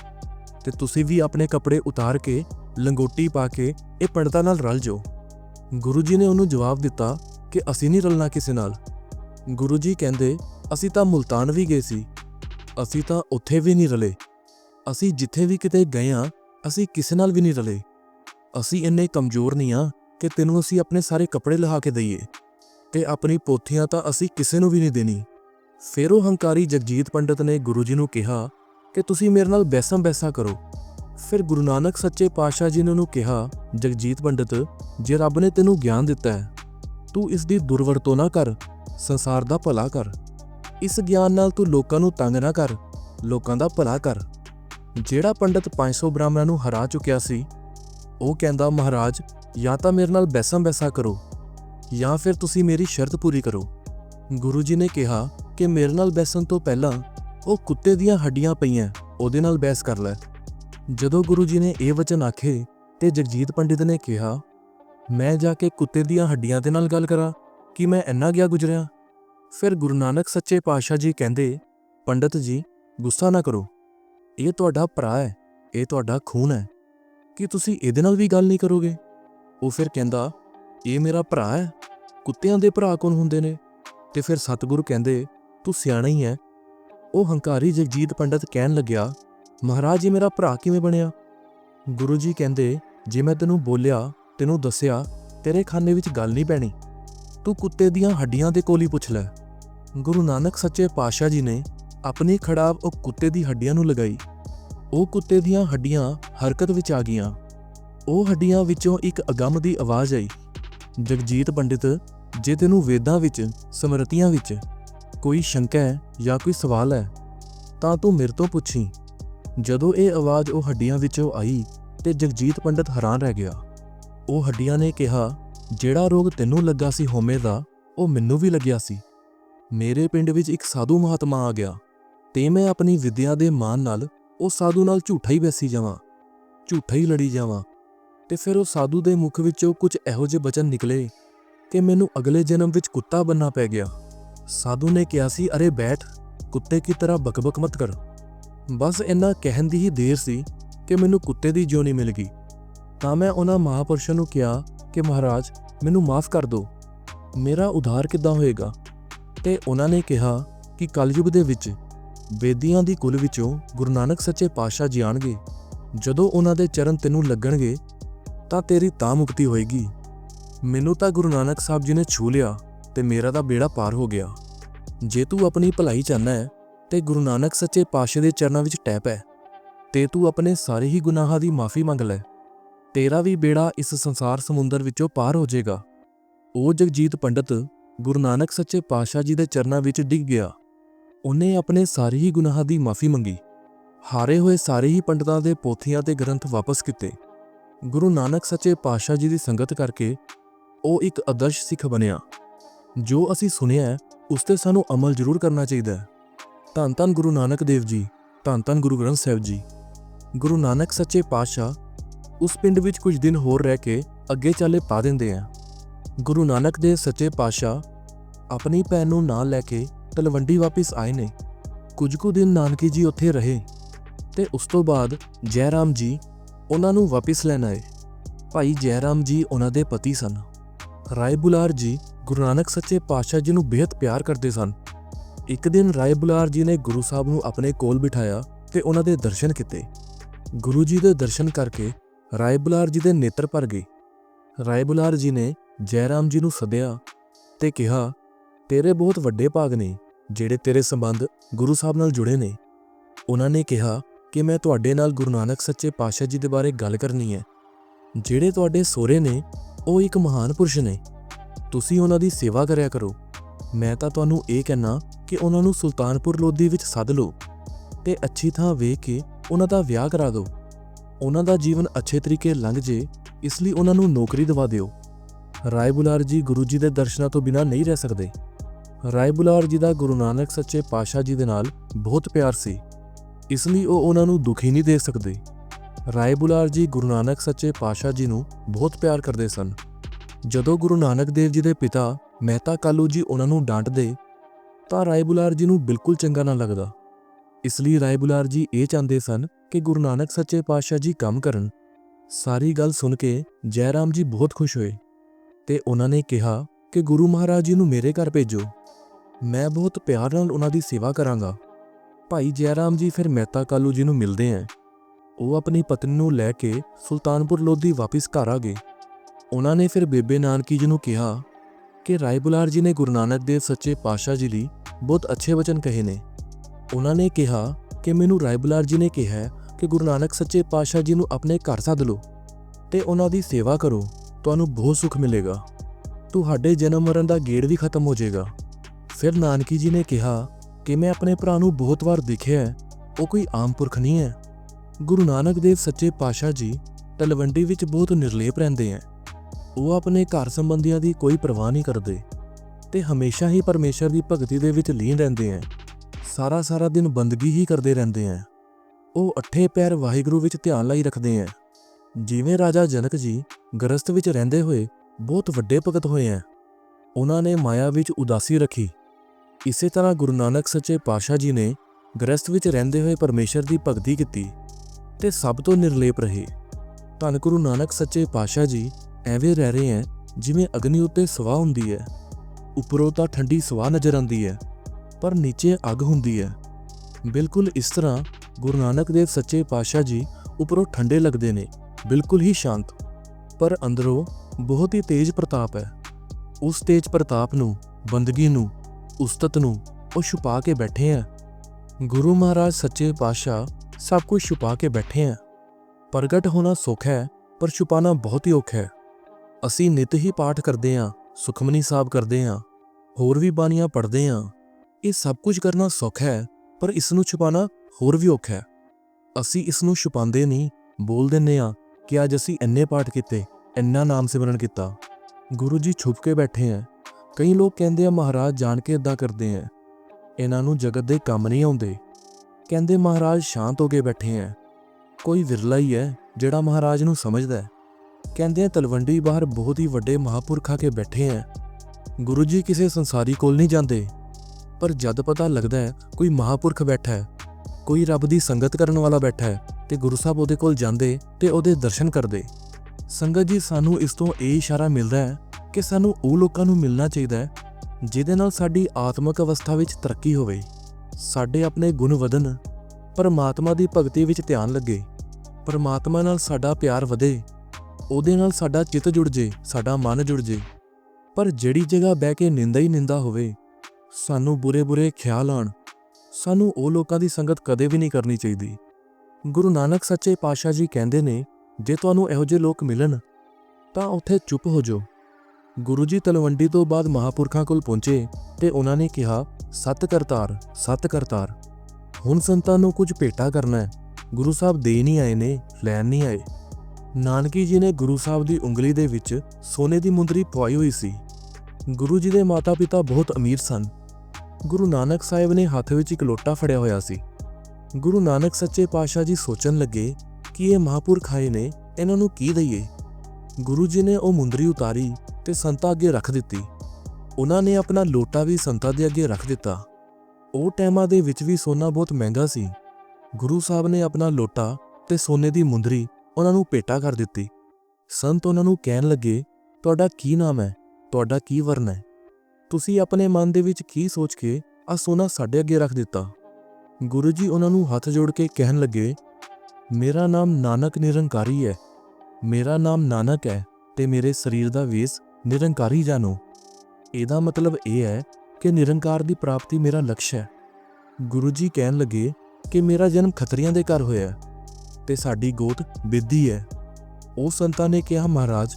ਤੇ ਤੁਸੀਂ ਵੀ ਆਪਣੇ ਕੱਪੜੇ ਉਤਾਰ ਕੇ, ਲੰਗੋਟੀ ਪਾ ਕੇ ਇਹ ਪੰਡਤਾਂ ਨਾਲ ਰਲ ਜਾਓ। ਗੁਰੂ ਜੀ ਨੇ ਉਹਨੂੰ ਜਵਾਬ ਦਿੱਤਾ ਕਿ ਅਸੀਂ ਨਹੀਂ ਰਲਣਾ ਕਿਸੇ ਨਾਲ। ਗੁਰੂ ਜੀ ਕਹਿੰਦੇ, ਅਸੀਂ ਤਾਂ ਮੁਲਤਾਨ ਵੀ ਗਏ ਸੀ, ਅਸੀਂ ਤਾਂ ਉੱਥੇ ਵੀ ਨਹੀਂ ਰਲੇ। ਅਸੀਂ ਜਿੱਥੇ ਵੀ ਕਿਤੇ ਗਏ ਆ, ਅਸੀਂ ਕਿਸੇ ਨਾਲ ਵੀ ਨਹੀਂ ਰਲੇ। ਅਸੀਂ ਇੰਨੇ ਕਮਜ਼ੋਰ ਨਹੀਂ ਆ ਕਿ ਤੈਨੂੰ ਅਸੀਂ ਆਪਣੇ ਸਾਰੇ ਕੱਪੜੇ ਲਹਾ ਕੇ ਦਈਏ ਤੇ ਆਪਣੀ ਪੋਥੀਆਂ ਤਾਂ ਅਸੀਂ ਕਿਸੇ ਨੂੰ ਵੀ ਨਹੀਂ ਦੇਣੀ। ਫਿਰ ਉਹ ਹੰਕਾਰੀ ਜਗਜੀਤ ਪੰਡਤ ਨੇ ਗੁਰੂ ਜੀ ਨੂੰ ਕਿਹਾ ਕਿ ਤੁਸੀਂ ਮੇਰੇ ਨਾਲ ਬੈਸਮ ਬੈਸਾ ਕਰੋ। ਫਿਰ ਗੁਰੂ ਨਾਨਕ ਸੱਚੇ ਪਾਤਸ਼ਾਹ ਜੀ ਨੇ ਉਹਨੂੰ ਕਿਹਾ, ਜਗਜੀਤ ਪੰਡਤ, ਜੇ ਰੱਬ ਨੇ ਤੈਨੂੰ ਗਿਆਨ ਦਿੱਤਾ ਹੈ, ਤੂੰ ਇਸ ਦੀ ਦੁਰਵਰਤੋਂ ਨਾ ਕਰ, ਸੰਸਾਰ ਦਾ ਭਲਾ ਕਰ। ਇਸ ਗਿਆਨ ਨਾਲ ਤੂੰ ਲੋਕਾਂ ਨੂੰ ਤੰਗ ਨਾ ਕਰ, ਲੋਕਾਂ ਦਾ ਭਲਾ ਕਰ। ਜਿਹੜਾ ਪੰਡਤ 500 ਬ੍ਰਾਹਮਣਾਂ ਨੂੰ ਹਰਾ ਚੁੱਕਿਆ ਸੀ ਉਹ ਕਹਿੰਦਾ, ਮਹਾਰਾਜ, ਜਾਂ ਤਾਂ ਮੇਰੇ ਨਾਲ ਬੈਸਮ ਬੈਸਾ ਕਰੋ, ਜਾਂ ਫਿਰ ਤੁਸੀਂ ਮੇਰੀ ਸ਼ਰਤ ਪੂਰੀ ਕਰੋ। ਗੁਰੂ ਜੀ ਨੇ ਕਿਹਾ ਕਿ ਮੇਰੇ ਨਾਲ ਬੈਸਣ ਤੋਂ ਪਹਿਲਾਂ ਉਹ ਕੁੱਤੇ ਦੀਆਂ ਹੱਡੀਆਂ ਪਈਆਂ, ਉਹਦੇ ਨਾਲ ਬਹਿਸ ਕਰ ਲੈ। ਜਦੋਂ ਗੁਰੂ ਜੀ ਨੇ ਇਹ ਵਚਨ ਆਖੇ ਤੇ ਜਗਜੀਤ ਪੰਡਿਤ ਨੇ ਕਿਹਾ, ਮੈਂ ਜਾ ਕੇ ਕੁੱਤੇ ਦੀਆਂ ਹੱਡੀਆਂ ਦੇ ਨਾਲ ਗੱਲ ਕਰਾਂ, ਕਿ ਮੈਂ ਇੰਨਾ ਗਿਆ ਗੁਜਰਿਆ? ਫਿਰ ਗੁਰੂ ਨਾਨਕ ਸੱਚੇ ਪਾਤਸ਼ਾਹ ਜੀ ਕਹਿੰਦੇ, ਪੰਡਤ ਜੀ, ਗੁੱਸਾ ਨਾ ਕਰੋ। ਇਹ ਤੁਹਾਡਾ ਭਰਾ ਹੈ, ਇਹ ਤੁਹਾਡਾ ਖੂਨ ਹੈ। ਕੀ ਤੁਸੀਂ ਇਹਦੇ ਨਾਲ ਵੀ ਗੱਲ ਨਹੀਂ ਕਰੋਗੇ? ਉਹ ਫਿਰ ਕਹਿੰਦਾ, ਇਹ ਮੇਰਾ ਭਰਾ ਹੈ। ਕੁੱਤਿਆਂ ਦੇ ਭਰਾ ਕੌਣ ਹੁੰਦੇ ਨੇ? ਤੇ ਫਿਰ ਸਤਿਗੁਰੂ ਕਹਿੰਦੇ, ਤੂੰ ਸਿਆਣਾ ਹੀ ਹੈ। ਉਹ ਹੰਕਾਰੀ ਜਗਜੀਤ ਪੰਡਤ ਕਹਿਣ ਲੱਗਿਆ, ਮਹਾਰਾਜ, ਇਹ ਮੇਰਾ ਭਰਾ ਕਿਵੇਂ ਬਣਿਆ? ਗੁਰੂ ਜੀ ਕਹਿੰਦੇ, ਜੇ ਮੈਂ ਤੈਨੂੰ ਬੋਲਿਆ, ਤੈਨੂੰ ਦੱਸਿਆ, ਤੇਰੇ ਖਾਨੇ ਵਿੱਚ ਗੱਲ ਨਹੀਂ ਪੈਣੀ। ਤੂੰ ਕੁੱਤੇ ਦੀਆਂ ਹੱਡੀਆਂ ਦੇ ਕੋਲ ਹੀ ਪੁੱਛ ਲੈ। ਗੁਰੂ ਨਾਨਕ ਸੱਚੇ ਪਾਤਸ਼ਾਹ ਜੀ ਨੇ ਆਪਣੀ ਖੜਾਵ ਉਹ ਕੁੱਤੇ ਦੀ ਹੱਡੀਆਂ ਨੂੰ ਲਗਾਈ। ਉਹ ਕੁੱਤੇ ਦੀਆਂ ਹੱਡੀਆਂ ਹਰਕਤ ਵਿੱਚ ਆ ਗਈਆਂ। ਉਹ ਹੱਡੀਆਂ ਵਿੱਚੋਂ ਇੱਕ ਅਗੰਮ ਦੀ ਆਵਾਜ਼ ਆਈ, ਜਗਜੀਤ ਪੰਡਿਤ, ਜੇ ਤੈਨੂੰ ਵੇਦਾਂ ਵਿੱਚ, ਸਮਰਤੀਆਂ ਵਿੱਚ ਕੋਈ ਸ਼ੰਕਾ ਹੈ ਜਾਂ ਕੋਈ ਸਵਾਲ ਹੈ, ਤਾਂ ਤੂੰ ਮੇਰੇ ਤੋਂ ਪੁੱਛੀ। ਜਦੋਂ ਇਹ ਆਵਾਜ਼ ਉਹ ਹੱਡੀਆਂ ਵਿੱਚੋਂ ਆਈ ਤੇ ਜਗਜੀਤ ਪੰਡਿਤ ਹੈਰਾਨ ਰਹਿ ਗਿਆ। ਉਹ ਹੱਡੀਆਂ ਨੇ ਕਿਹਾ, ਜਿਹੜਾ ਰੋਗ ਤੈਨੂੰ ਲੱਗਾ ਸੀ ਹੋਮੇ ਦਾ, ਉਹ ਮੈਨੂੰ ਵੀ ਲੱਗਿਆ ਸੀ। ਮੇਰੇ ਪਿੰਡ ਵਿੱਚ ਇੱਕ ਸਾਧੂ ਮਹਾਤਮਾ ਆ ਗਿਆ। ਤੇ ਮੈਂ ਆਪਣੀ ਵਿਦਿਆ ਦੇ ਮਾਨ ਨਾਲ ਉਹ ਸਾਧੂ ਨਾਲ ਝੂਠਾ ਹੀ ਬੈਸੀ ਜਾਵਾਂ, ਝੂਠਾ ਹੀ ਲੜੀ ਜਾਵਾਂ ਤੇ ਫਿਰ ਉਹ ਸਾਧੂ ਦੇ ਮੁਖ ਵਿੱਚੋਂ ਕੁਝ ਇਹੋ ਜਿਹੇ ਬਚਨ ਨਿਕਲੇ ਕਿ ਮੈਨੂੰ ਅਗਲੇ ਜਨਮ ਵਿੱਚ ਕੁੱਤਾ ਬੰਨਾ ਪੈ ਗਿਆ। ਸਾਧੂ ਨੇ ਕਿਹਾ ਸੀ, ਅਰੇ ਬੈਠ, ਕੁੱਤੇ ਕੀ ਤਰ੍ਹਾਂ ਬਕਬਕ ਮਤ ਕਰ? ਬਸ ਇੰਨਾ ਕਹਿਣ ਦੀ ਹੀ ਦੇਰ ਸੀ ਕਿ ਮੈਨੂੰ ਕੁੱਤੇ ਦੀ ਜਿਉਣੀ ਮਿਲ ਗਈ। ਤਾਂ ਮੈਂ ਉਹਨਾਂ ਮਹਾਪੁਰਸ਼ਾਂ ਨੂੰ ਕਿਹਾ ਕਿ, ਮਹਾਰਾਜ, ਮੈਨੂੰ ਮਾਫ ਕਰ ਦਿਓ। ਮੇਰਾ ਉਧਾਰ ਕਿੱਦਾਂ ਹੋਏਗਾ? ਤੇ ਉਹਨਾਂ ਨੇ ਕਿਹਾ ਕਿ, ਕਲਯੁਗ ਦੇ ਵਿੱਚ ਬੇਦੀਆਂ ਦੀ ਕੁਲ ਵਿੱਚੋਂ ਗੁਰੂ ਨਾਨਕ ਸੱਚੇ ਪਾਤਸ਼ਾਹ ਜੀ ਆਣਗੇ, ਜਦੋਂ ਉਹਨਾਂ ਦੇ ਚਰਨ ਤੈਨੂੰ ਲੱਗਣਗੇ, ਤਾਂ ਤੇਰੀ ਤਾਂ ਮੁਕਤੀ ਹੋਏਗੀ। ਮੈਨੂੰ ਤਾਂ ਗੁਰੂ ਨਾਨਕ ਸਾਹਿਬ ਜੀ ਨੇ ਛੂ ਲਿਆ ਤੇ ਮੇਰਾ ਤਾਂ ਬੇੜਾ ਪਾਰ ਹੋ ਗਿਆ। ਜੇ ਤੂੰ ਆਪਣੀ ਭਲਾਈ ਚਾਹਨਾ ਹੈ, ਤੇ ਗੁਰੂ ਨਾਨਕ ਸੱਚੇ ਪਾਤਸ਼ਾਹ ਦੇ ਚਰਨਾਂ ਵਿੱਚ ਟੈਪ ਹੈ, ਤੇ ਤੂੰ ਆਪਣੇ ਸਾਰੇ ਹੀ ਗੁਨਾਹਾਂ ਦੀ ਮਾਫੀ ਮੰਗ ਲੈ। ਤੇਰਾ ਵੀ ਬੇੜਾ ਇਸ ਸੰਸਾਰ ਸਮੁੰਦਰ ਵਿੱਚੋਂ ਪਾਰ ਹੋ ਜਾਏਗਾ। ਉਹ ਜਗਜੀਤ ਪੰਡਤ ਗੁਰੂ ਨਾਨਕ ਸੱਚੇ ਪਾਤਸ਼ਾਹ ਜੀ ਦੇ ਚਰਨਾਂ ਵਿੱਚ ਡਿੱਗ ਗਿਆ। ਉਹਨੇ ਆਪਣੇ ਸਾਰੇ ਹੀ ਗੁਨਾਹਾਂ ਦੀ ਮਾਫੀ ਮੰਗੀ। ਹਾਰੇ ਹੋਏ ਸਾਰੇ ਹੀ ਪੰਡਤਾਂ ਦੇ ਪੋਥੀਆਂ ਤੇ ਗ੍ਰੰਥ ਵਾਪਸ ਕੀਤੇ। ਗੁਰੂ ਨਾਨਕ ਸੱਚੇ ਪਾਤਸ਼ਾਹ ਜੀ ਦੀ ਸੰਗਤ ਕਰਕੇ ਉਹ ਇੱਕ ਆਦਰਸ਼ ਸਿੱਖ ਬਣਿਆ। ਜੋ ਅਸੀਂ ਸੁਣਿਆ ਹੈ, ਉਸ ਤੇ ਸਾਨੂੰ ਅਮਲ ਜ਼ਰੂਰ ਕਰਨਾ ਚਾਹੀਦਾ ਹੈ। ਧੰਨ ਧੰਨ ਗੁਰੂ ਨਾਨਕ ਦੇਵ ਜੀ, ਧੰਨ ਧੰਨ ਗੁਰੂ ਗ੍ਰੰਥ ਸਾਹਿਬ ਜੀ। ਗੁਰੂ ਨਾਨਕ ਸੱਚੇ ਪਾਤਸ਼ਾਹ ਉਸ ਪਿੰਡ ਵਿੱਚ ਕੁਝ ਦਿਨ ਹੋਰ ਰਹਿ ਕੇ ਅੱਗੇ ਚਾਲੇ ਪਾ ਦਿੰਦੇ ਆ ਗੁਰੂ ਨਾਨਕ ਦੇ ਸੱਚੇ ਪਾਤਸ਼ਾਹ ਆਪਣੀ ਭੈਣ ਨੂੰ ਨਾਲ ਲੈ ਕੇ ਤਲਵੰਡੀ ਵਾਪਸ ਆਏ ਨੇ। ਕੁਝ ਕੁ ਦਿਨ ਨਾਨਕੀ ਜੀ ਉੱਥੇ ਰਹੇ ਤੇ ਉਸ ਤੋਂ ਬਾਅਦ ਜੈਰਾਮ ਜੀ ਉਹਨਾਂ ਨੂੰ ਵਾਪਸ ਲੈਣ ਆਏ। ਭਾਈ ਜੈਰਾਮ ਜੀ ਉਹਨਾਂ ਦੇ ਪਤੀ ਸਨ। ਰਾਏ ਬੁਲਾਰ ਜੀ ਗੁਰੂ ਨਾਨਕ ਸੱਚੇ ਪਾਤਸ਼ਾਹ ਜੀ ਨੂੰ ਬੇहद ਪਿਆਰ ਕਰਦੇ ਸਨ। ਇੱਕ ਦਿਨ ਰਾਏ ਬੁਲਾਰ ਜੀ ਨੇ ਗੁਰੂ ਸਾਹਿਬ ਨੂੰ ਆਪਣੇ ਕੋਲ ਬਿਠਾਇਆ ਤੇ ਉਹਨਾਂ ਦੇ ਦਰਸ਼ਨ ਕੀਤੇ। ਗੁਰੂ ਜੀ ਦੇ ਦਰਸ਼ਨ ਕਰਕੇ ਰਾਏ ਬੁਲਾਰ ਜੀ ਦੇ ਨੇਤਰ ਭਰ ਗਏ। ਰਾਏ ਬੁਲਾਰ ਜੀ ਨੇ ਜੈਰਾਮ ਜੀ ਨੂੰ ਸੱਦਿਆ ਤੇ ਕਿਹਾ ਤੇਰੇ ਬਹੁਤ ਵੱਡੇ ਭਾਗ ਨੇ, ਜਿਹੜੇ ਤੇਰੇ ਸੰਬੰਧ ਗੁਰੂ ਸਾਹਿਬ ਨਾਲ ਜੁੜੇ ਨੇ। ਉਹਨਾਂ ਨੇ ਕਿਹਾ ਕਿ ਮੈਂ ਤੁਹਾਡੇ ਨਾਲ ਗੁਰੂ ਨਾਨਕ ਸੱਚੇ ਪਾਤਸ਼ਾਹ ਜੀ ਦੇ ਬਾਰੇ ਗੱਲ ਕਰਨੀ ਹੈ। ਜਿਹੜੇ ਤੁਹਾਡੇ ਸੋਹਰੇ ਨੇ, ਉਹ ਇੱਕ ਮਹਾਨ ਪੁਰਸ਼ ਨੇ। ਤੁਸੀਂ ਉਹਨਾਂ ਦੀ ਸੇਵਾ ਕਰਿਆ ਕਰੋ। ਮੈਂ ਤਾਂ ਤੁਹਾਨੂੰ ਇਹ ਕਹਿਣਾ ਕਿ ਉਹਨਾਂ ਨੂੰ ਸੁਲਤਾਨਪੁਰ ਲੋਧੀ ਵਿੱਚ ਸੱਦ ਲਓ ਤੇ ਅੱਛੀ ਥਾਂ ਵੇਖ ਕੇ ਉਹਨਾਂ ਦਾ ਵਿਆਹ ਕਰਾ ਦਿਓ। ਉਹਨਾਂ ਦਾ ਜੀਵਨ ਅੱਛੇ ਤਰੀਕੇ ਲੰਘ ਜੇ, ਇਸ ਲਈ ਉਹਨਾਂ ਨੂੰ ਨੌਕਰੀ ਦਿਵਾ ਦਿਓ। ਰਾਏ ਬੁਲਾਰ ਜੀ ਗੁਰੂ ਜੀ ਦੇ ਦਰਸ਼ਨਾਂ ਤੋਂ ਬਿਨਾਂ ਨਹੀਂ ਰਹਿ ਸਕਦੇ। ਰਾਏ ਬੁਲਾਰ ਜੀ ਦਾ ਗੁਰੂ ਨਾਨਕ ਸੱਚੇ ਪਾਤਸ਼ਾਹ ਜੀ ਦੇ ਨਾਲ ਬਹੁਤ ਪਿਆਰ ਸੀ। ਇਸ ਲਈ ਉਹ ਉਹਨਾਂ ਨੂੰ ਦੁਖੀ ਨਹੀਂ ਦੇ ਸਕਦੇ। ਰਾਏ ਬੁਲਾਰ ਜੀ ਗੁਰੂ ਨਾਨਕ ਸੱਚੇ ਪਾਤਸ਼ਾਹ ਜੀ ਨੂੰ ਬਹੁਤ ਪਿਆਰ ਕਰਦੇ ਸਨ। ਜਦੋਂ ਗੁਰੂ ਨਾਨਕ ਦੇਵ ਜੀ ਦੇ ਪਿਤਾ ਮਹਿਤਾ ਕਾਲੂ ਜੀ ਉਹਨਾਂ ਨੂੰ ਡਾਂਟਦੇ ਤਾਂ ਰਾਏ ਬੁਲਾਰ ਜੀ ਨੂੰ ਬਿਲਕੁਲ ਚੰਗਾ ਨਾ ਲੱਗਦਾ। ਇਸ ਲਈ ਰਾਏ ਬੁਲਾਰ ਜੀ ਇਹ ਚਾਹੁੰਦੇ ਸਨ ਕਿ ਗੁਰੂ ਨਾਨਕ ਸੱਚੇ ਪਾਤਸ਼ਾਹ ਜੀ ਕੰਮ ਕਰਨ। ਸਾਰੀ ਗੱਲ ਸੁਣ ਕੇ ਜੈਰਾਮ ਜੀ ਬਹੁਤ ਖੁਸ਼ ਹੋਏ ਤੇ ਉਹਨਾਂ ਨੇ ਕਿਹਾ ਕਿ ਗੁਰੂ ਮਹਾਰਾਜ ਜੀ ਨੂੰ ਮੇਰੇ ਘਰ ਭੇਜੋ। ਮੈਂ ਬਹੁਤ ਪਿਆਰ ਨਾਲ ਉਹਨਾਂ ਦੀ ਸੇਵਾ ਕਰਾਂਗਾ। ਭਾਈ ਜੈਰਾਮ ਜੀ ਫਿਰ ਮਹਿਤਾ ਕਾਲੂ ਜੀ ਨੂੰ ਮਿਲਦੇ ਆਂ ਉਹ ਆਪਣੀ ਪਤਨੀ ਨੂੰ ਲੈ ਕੇ ਸੁਲਤਾਨਪੁਰ ਲੋਧੀ ਵਾਪਸ ਘਰ ਆ ਗਏ। ਉਹਨਾਂ ਨੇ ਫਿਰ ਬੇਬੇ ਨਾਨਕੀ ਜੀ ਨੂੰ ਕਿਹਾ ਕਿ ਰਾਏ ਬੁਲਾਰ ਜੀ ਨੇ ਗੁਰੂ ਨਾਨਕ ਦੇਵ ਸੱਚੇ ਪਾਤਸ਼ਾਹ ਜੀ ਲਈ ਬਹੁਤ ਅੱਛੇ ਵਚਨ ਕਹੇ ਨੇ। ਉਹਨਾਂ ਨੇ ਕਿਹਾ ਕਿ ਮੈਨੂੰ ਰਾਏ ਬੁਲਾਰ ਜੀ ਨੇ ਕਿਹਾ ਕਿ ਗੁਰੂ ਨਾਨਕ ਸੱਚੇ ਪਾਤਸ਼ਾਹ ਜੀ ਨੂੰ ਆਪਣੇ ਘਰ ਸੱਦ ਲਓ ਤੇ ਉਹਨਾਂ ਦੀ ਸੇਵਾ ਕਰੋ, ਤੁਹਾਨੂੰ ਬਹੁਤ ਸੁੱਖ ਮਿਲੇਗਾ। ਤੁਹਾਡੇ ਜਨਮ ਮਰਨ ਦਾ ਗੇੜ ਵੀ ਖਤਮ ਹੋ ਜਾਏਗਾ। ਫਿਰ ਨਾਨਕੀ ਜੀ ਨੇ ਕਿਹਾ ਕਿ ਮੈਂ ਆਪਣੇ ਭਰਾ ਨੂੰ ਬਹੁਤ ਵਾਰ ਦੇਖਿਆ ਹੈ, ਉਹ ਕੋਈ ਆਮ ਪੁਰਖ ਨਹੀਂ ਹੈ। ਗੁਰੂ ਨਾਨਕ ਦੇਵ ਸੱਚੇ ਪਾਤਸ਼ਾਹ ਜੀ ਤਲਵੰਡੀ ਵਿੱਚ ਬਹੁਤ ਨਿਰਲੇਪ ਰਹਿੰਦੇ ਹੈ। ਉਹ ਆਪਣੇ ਘਰ ਸੰਬੰਧੀਆਂ ਦੀ ਕੋਈ ਪਰਵਾਹ ਨਹੀਂ ਕਰਦੇ ਤੇ ਹਮੇਸ਼ਾ ਹੀ ਪਰਮੇਸ਼ਰ ਦੀ ਭਗਤੀ ਦੇ ਵਿੱਚ ਲੀਨ ਰਹਿੰਦੇ ਹੈ। ਸਾਰਾ ਸਾਰਾ ਦਿਨ ਬੰਦਗੀ ਹੀ ਕਰਦੇ ਰਹਿੰਦੇ ਹੈ। ਉਹ ਅੱਠੇ ਪੈਰ ਵਾਹਿਗੁਰੂ ਵਿੱਚ ਧਿਆਨ ਲਾਈ ਰੱਖਦੇ ਹੈ। ਜਿਵੇਂ ਰਾਜਾ ਜਨਕ ਜੀ ਗਰਸਤ ਵਿੱਚ ਰਹਿੰਦੇ ਹੋਏ ਬਹੁਤ ਵੱਡੇ ਭਗਤ ਹੋਏ ਹੈ। ਉਹਨਾਂ ਨੇ ਮਾਇਆ ਵਿੱਚ ਉਦਾਸੀ ਰੱਖੀ। ਇਸੇ ਤਰ੍ਹਾਂ ਗੁਰੂ ਨਾਨਕ ਸੱਚੇ ਪਾਤਸ਼ਾਹ ਜੀ ਨੇ ਗ੍ਰਸਥ ਵਿੱਚ ਰਹਿੰਦੇ ਹੋਏ ਪਰਮੇਸ਼ਰ ਦੀ ਭਗਤੀ ਕੀਤੀ ਤੇ ਸਭ ਤੋਂ ਨਿਰਲੇਪ ਰਹੇ। ਧੰਨ ਗੁਰੂ ਨਾਨਕ ਸੱਚੇ ਪਾਤਸ਼ਾਹ ਜੀ, ਐਵੇਂ ਰਹਿ ਰਹੇ ਹੈ ਜਿਵੇਂ ਅਗਨੀ ਉੱਤੇ ਸਵਾਹ ਹੁੰਦੀ ਹੈ ਉੱਪਰੋਂ ਤਾਂ ਠੰਡੀ ਸਵਾਹ ਨਜ਼ਰ ਆਉਂਦੀ ਹੈ ਪਰ ਨੀਚੇ ਅੱਗ ਹੁੰਦੀ ਹੈ ਬਿਲਕੁਲ ਇਸ ਤਰ੍ਹਾਂ ਗੁਰੂ ਨਾਨਕ ਦੇਵ ਸੱਚੇ ਪਾਤਸ਼ਾਹ ਜੀ ਉੱਪਰੋਂ ਠੰਡੇ ਲੱਗਦੇ ਨੇ, ਬਿਲਕੁਲ ਹੀ ਸ਼ਾਂਤ। ਪਰ ਅੰਦਰੋਂ ਬਹੁਤ ਹੀ ਤੇਜ਼ ਪ੍ਰਤਾਪ ਹੈ ਉਸ ਤੇਜ ਪ੍ਰਤਾਪ ਨੂੰ, ਬੰਦਗੀ ਨੂੰ ਉਸਤਤ ਨੂੰ ਉਹ ਛੁਪਾ ਕੇ ਬੈਠੇ ਆ। ਗੁਰੂ ਮਹਾਰਾਜ ਸੱਚੇ ਪਾਤਸ਼ਾਹ ਸਭ ਕੁਝ ਛੁਪਾ ਕੇ ਬੈਠੇ ਆ। ਪ੍ਰਗਟ ਹੋਣਾ ਸੁੱਖ ਹੈ, ਪਰ ਛੁਪਾਣਾ ਬਹੁਤ ਹੀ ਔਖਾ ਹੈ। ਅਸੀਂ ਨਿਤ ਹੀ ਪਾਠ ਕਰਦੇ ਆ ਸੁਖਮਨੀ ਸਾਹਿਬ ਕਰਦੇ ਆ ਹੋਰ ਵੀ ਬਾਣੀਆਂ ਪੜ੍ਹਦੇ ਆ ਇਹ ਸਭ ਕੁਝ ਕਰਨਾ ਸੌਖਾ ਹੈ, ਪਰ ਇਸ ਨੂੰ ਛੁਪਾਣਾ ਹੋਰ ਵੀ ਔਖਾ ਹੈ। ਅਸੀਂ ਇਸ ਨੂੰ ਛੁਪਾਉਂਦੇ ਨਹੀਂ, ਬੋਲ ਦਿੰਨੇ ਆ ਕਿ ਅੱਜ ਅਸੀਂ ਇੰਨੇ ਪਾਠ ਕੀਤੇ, ਇੰਨਾ ਨਾਮ ਸਿਮਰਨ ਕੀਤਾ। ਗੁਰੂ ਜੀ ਛੁਪ ਕੇ ਬੈਠੇ ਆ। ਕਈ ਲੋਕ ਕਹਿੰਦੇ ਆ, ਮਹਾਰਾਜ ਜਾਣ ਕੇ ਇਦਾਂ ਕਰਦੇ ਆ ਇਹਨਾਂ ਨੂੰ ਜਗਤ ਦੇ ਕੰਮ ਨਹੀਂ ਆਉਂਦੇ। ਕਹਿੰਦੇ, ਮਹਾਰਾਜ ਸ਼ਾਂਤ ਹੋ ਕੇ ਬੈਠੇ ਆ ਕੋਈ ਵਿਰਲਾ ਹੀ ਹੈ ਜਿਹੜਾ ਮਹਾਰਾਜ ਨੂੰ ਸਮਝਦਾ ਹੈ ਕਹਿੰਦੇ ਆ, ਤਲਵੰਡੀ ਬਾਹਰ ਬਹੁਤ ਹੀ ਵੱਡੇ ਮਹਾਪੁਰਖ ਆ ਕੇ ਬੈਠੇ ਆ ਗੁਰੂ ਜੀ ਕਿਸੇ ਸੰਸਾਰੀ ਕੋਲ ਨਹੀਂ ਜਾਂਦੇ। ਪਰ ਜਦ ਪਤਾ ਲੱਗਦਾ ਹੈ ਕੋਈ ਮਹਾਪੁਰਖ ਬੈਠਾ ਹੈ ਕੋਈ ਰੱਬ ਦੀ ਸੰਗਤ ਕਰਨ ਵਾਲਾ ਬੈਠਾ ਹੈ ਤੇ ਗੁਰੂ ਸਾਹਿਬ ਉਹਦੇ ਕੋਲ ਜਾਂਦੇ ਤੇ ਉਹਦੇ ਦਰਸ਼ਨ ਕਰਦੇ। ਸੰਗਤ ਜੀ, ਸਾਨੂੰ ਇਸ ਤੋਂ ਇਹ ਇਸ਼ਾਰਾ ਮਿਲਦਾ ਹੈ ਕਿ ਸਾਨੂੰ ਉਹ ਲੋਕਾਂ ਨੂੰ ਮਿਲਣਾ ਚਾਹੀਦਾ ਹੈ, ਜਿਹਦੇ ਨਾਲ ਸਾਡੀ ਆਤਮਿਕ ਅਵਸਥਾ ਵਿੱਚ ਤਰੱਕੀ ਹੋਵੇ। ਸਾਡੇ ਆਪਣੇ ਗੁਣ ਵਧਣ ਪਰਮਾਤਮਾ ਦੀ ਭਗਤੀ ਵਿੱਚ ਧਿਆਨ ਲੱਗੇ, ਪਰਮਾਤਮਾ ਨਾਲ ਸਾਡਾ ਪਿਆਰ ਵਧੇ, ਉਹਦੇ ਨਾਲ ਸਾਡਾ ਚਿੱਤ ਜੁੜ ਜੇ, ਸਾਡਾ ਮਨ ਜੁੜ ਜੇ। ਪਰ ਜਿਹੜੀ ਜਗ੍ਹਾ ਬਹਿ ਕੇ ਨਿੰਦਾ ਹੀ ਨਿੰਦਾ ਹੋਵੇ, ਸਾਨੂੰ ਬੁਰੇ-ਬੁਰੇ ਖਿਆਲ ਆਣ ਸਾਨੂੰ ਉਹ ਲੋਕਾਂ ਦੀ ਸੰਗਤ ਕਦੇ ਵੀ ਨਹੀਂ ਕਰਨੀ ਚਾਹੀਦੀ। ਗੁਰੂ ਨਾਨਕ ਸੱਚੇ ਪਾਤਸ਼ਾਹ ਜੀ ਕਹਿੰਦੇ ਨੇ, ਜੇ ਤੁਹਾਨੂੰ ਇਹੋ ਜਿਹੇ ਲੋਕ ਮਿਲਣ, ਤਾਂ ਉੱਥੇ ਚੁੱਪ ਹੋ ਜਾਓ। ਗੁਰੂ ਜੀ ਤਲਵੰਡੀ ਤੋਂ ਬਾਅਦ ਮਹਾਪੁਰਖਾਂ ਕੋਲ ਪਹੁੰਚੇ ਤੇ ਉਹਨਾਂ ਨੇ ਕਿਹਾ, ਸਤ ਕਰਤਾਰ ਸਤ ਕਰਤਾਰ। ਹੁਣ ਸੰਤਾਂ ਨੂੰ ਕੁਝ ਭੇਟਾ ਕਰਨਾ ਹੈ। ਗੁਰੂ ਸਾਹਿਬ ਦੇ ਨਹੀਂ ਆਏ ਨੇ, ਲੈਣ ਨਹੀਂ ਆਏ। ਨਾਨਕੀ ਜੀ ਨੇ ਗੁਰੂ ਸਾਹਿਬ ਦੀ ਉਂਗਲੀ ਦੇ ਵਿੱਚ ਸੋਨੇ ਦੀ ਮੁੰਦਰੀ ਪਵਾਈ ਹੋਈ ਸੀ। ਗੁਰੂ ਜੀ ਦੇ ਮਾਤਾ-ਪਿਤਾ ਬਹੁਤ ਅਮੀਰ ਸਨ। ਗੁਰੂ ਨਾਨਕ ਸਾਹਿਬ ਨੇ ਹੱਥ ਵਿੱਚ ਇੱਕ ਲੋਟਾ ਫੜਿਆ ਹੋਇਆ ਸੀ। ਗੁਰੂ ਨਾਨਕ ਸੱਚੇ ਪਾਤਸ਼ਾਹ ਜੀ ਸੋਚਣ ਲੱਗੇ ਕਿ ਇਹ ਮਹਾਪੁਰਖ ਆਏ ਨੇ, ਇਹਨਾਂ ਨੂੰ ਕੀ ਦਈਏ? ਗੁਰੂ ਜੀ ਨੇ ਉਹ ਮੁੰਦਰੀ ਉਤਾਰੀ ਤੇ ਸੰਤਾਂ ਅੱਗੇ ਰੱਖ ਦਿੱਤੀ। ਉਹਨਾਂ ਨੇ ਆਪਣਾ ਲੋਟਾ ਵੀ ਸੰਤਾਂ ਦੇ ਅੱਗੇ ਰੱਖ ਦਿੱਤਾ। ਉਹ ਟਾਈਮਾਂ ਦੇ ਵਿੱਚ ਵੀ ਸੋਨਾ ਬਹੁਤ ਮਹਿੰਗਾ ਸੀ। ਗੁਰੂ ਸਾਹਿਬ ਨੇ ਆਪਣਾ ਲੋਟਾ ਤੇ ਸੋਨੇ ਦੀ ਮੁੰਦਰੀ ਉਹਨਾਂ ਨੂੰ ਭੇਟਾ ਕਰ ਦਿੱਤੀ। ਸੰਤ ਉਹਨਾਂ ਨੂੰ ਕਹਿਣ ਲੱਗੇ, ਤੁਹਾਡਾ ਕੀ ਨਾਮ ਹੈ? ਤੁਹਾਡਾ ਕੀ ਵਰਨ ਹੈ? ਤੁਸੀਂ ਆਪਣੇ ਮਨ ਦੇ ਵਿੱਚ ਕੀ ਸੋਚ ਕੇ ਆ ਸੋਨਾ ਸਾਡੇ ਅੱਗੇ ਰੱਖ ਦਿੱਤਾ? ਗੁਰੂ ਜੀ ਉਹਨਾਂ ਨੂੰ ਹੱਥ ਜੋੜ ਕੇ ਕਹਿਣ ਲੱਗੇ, ਮੇਰਾ ਨਾਮ ਨਾਨਕ ਨਿਰੰਕਾਰੀ ਹੈ। ਮੇਰਾ ਨਾਮ ਨਾਨਕ ਹੈ ਤੇ ਮੇਰੇ ਸਰੀਰ ਦਾ ਵੇਸ ਨਿਰੰਕਾਰੀ ਜਾਣੋ ਇਹਦਾ ਮਤਲਬ ਇਹ ਹੈ ਕਿ ਨਿਰੰਕਾਰ ਦੀ ਪ੍ਰਾਪਤੀ ਮੇਰਾ ਲਕਸ਼ ਹੈ। ਗੁਰੂ ਜੀ ਕਹਿਣ ਲੱਗੇ ਕਿ ਮੇਰਾ ਜਨਮ ਖਤਰੀਆਂ ਦੇ ਘਰ ਹੋਇਆ ਹੈ ਤੇ ਸਾਡੀ ਗੋਤ ਬਿੱਧੀ ਹੈ। ਉਹ ਸੰਤਾਂ ਨੇ ਕਿਹਾ, ਮਹਾਰਾਜ,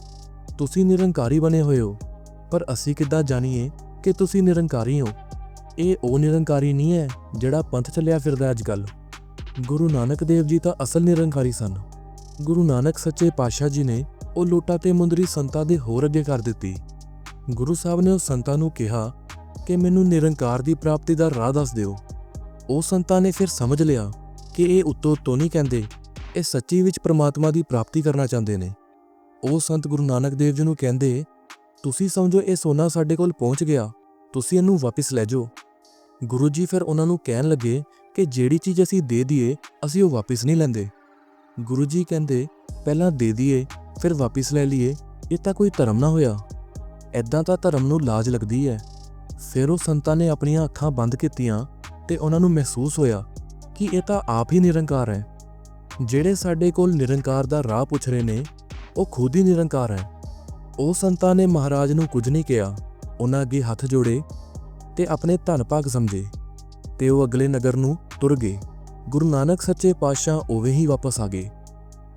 ਤੁਸੀਂ ਨਿਰੰਕਾਰੀ ਬਣੇ ਹੋਏ ਹੋ, ਪਰ ਅਸੀਂ ਕਿੱਦਾਂ ਜਾਣੀਏ ਕਿ ਤੁਸੀਂ ਨਿਰੰਕਾਰੀ ਹੋ? ਇਹ ਉਹ ਨਿਰੰਕਾਰੀ ਨਹੀਂ ਹੈ ਜਿਹੜਾ ਪੰਥ ਚੱਲਿਆ ਫਿਰਦਾ ਅੱਜ ਕੱਲ ਗੁਰੂ ਨਾਨਕ ਦੇਵ ਜੀ ਤਾਂ ਅਸਲ ਨਿਰੰਕਾਰੀ ਸਨ। ਗੁਰੂ ਨਾਨਕ ਸੱਚੇ ਪਾਤਸ਼ਾਹ ਜੀ ਨੇ ਉਹ ਲੋਟਾ ਤੇ ਮੁੰਦਰੀ ਸੰਤਾਂ ਦੇ ਹੋਰ ਅੱਗੇ ਕਰ ਦਿੱਤੀ। ਗੁਰੂ ਸਾਹਿਬ ਨੇ ਉਹ ਸੰਤਾਂ ਨੂੰ ਕਿਹਾ ਕਿ ਮੈਨੂੰ ਨਿਰੰਕਾਰ ਦੀ ਪ੍ਰਾਪਤੀ ਦਾ ਰਾਹ ਦੱਸ ਦਿਓ। ਉਹ ਸੰਤਾਂ ਨੇ ਫਿਰ ਸਮਝ ਲਿਆ ਕਿ ਇਹ ਉੱਤੋਂ ਉੱਤੋਂ ਨਹੀਂ ਕਹਿੰਦੇ, ਇਹ ਸੱਚੀ ਵਿੱਚ ਪ੍ਰਮਾਤਮਾ ਦੀ ਪ੍ਰਾਪਤੀ ਕਰਨਾ ਚਾਹੁੰਦੇ ਨੇ। ਉਹ ਸੰਤ ਗੁਰੂ ਨਾਨਕ ਦੇਵ ਜੀ ਨੂੰ ਕਹਿੰਦੇ, ਤੁਸੀਂ ਸਮਝੋ ਇਹ ਸੋਨਾ ਸਾਡੇ ਕੋਲ ਪਹੁੰਚ ਗਿਆ, ਤੁਸੀਂ ਇਹਨੂੰ ਵਾਪਸ ਲੈ ਜਾਓ। ਗੁਰੂ ਜੀ ਫਿਰ ਉਹਨਾਂ ਨੂੰ ਕਹਿਣ ਲੱਗੇ ਕਿ ਜਿਹੜੀ ਚੀਜ਼ ਅਸੀਂ ਦੇ ਦਈਏ, ਅਸੀਂ ਉਹ ਵਾਪਸ ਨਹੀਂ ਲੈਂਦੇ। ਗੁਰੂ ਜੀ ਕਹਿੰਦੇ, ਪਹਿਲਾਂ ਦੇ ਦਈਏ ਫਿਰ ਵਾਪਸ ਲੈ ਲਈਏ। ਇਹ ਤਾਂ ਕੋਈ ਧਰਮ ਨਾ ਹੋਇਆ। ਐਦਾਂ ਤਾਂ ਧਰਮ ਨੂੰ ਲਾਜ ਲੱਗਦੀ ਹੈ ਫਿਰ ਉਹ ਸੰਤਾਂ ਨੇ ਆਪਣੀਆਂ ਅੱਖਾਂ ਬੰਦ ਕੀਤੀਆਂ ਤੇ ਉਹਨਾਂ ਨੂੰ ਮਹਿਸੂਸ ਹੋਇਆ ਕਿ ਇਹ ਤਾਂ ਆਪ ਹੀ ਨਿਰੰਕਾਰ ਹੈ ਜਿਹੜੇ ਸਾਡੇ ਕੋਲ ਨਿਰੰਕਾਰ ਦਾ ਰਾਹ ਪੁੱਛ ਰਹੇ ਨੇ, ਉਹ ਖੁਦ ਹੀ ਨਿਰੰਕਾਰ ਹੈ ਉਹ ਸੰਤਾਂ ਨੇ ਮਹਾਰਾਜ ਨੂੰ ਕੁਝ ਨਹੀਂ ਕਿਹਾ। ਉਹਨਾਂ ਅੱਗੇ ਹੱਥ ਜੋੜੇ ਤੇ ਆਪਣੇ ਧੰਨ ਭਾਗ ਸਮਝੇ ਤੇ ਉਹ ਅਗਲੇ ਨਗਰ ਨੂੰ ਤੁਰ ਗਏ। ਗੁਰੂ ਨਾਨਕ ਸੱਚੇ ਪਾਤਸ਼ਾਹ ਉਵੇਂ ਹੀ ਵਾਪਸ ਆ ਗਏ।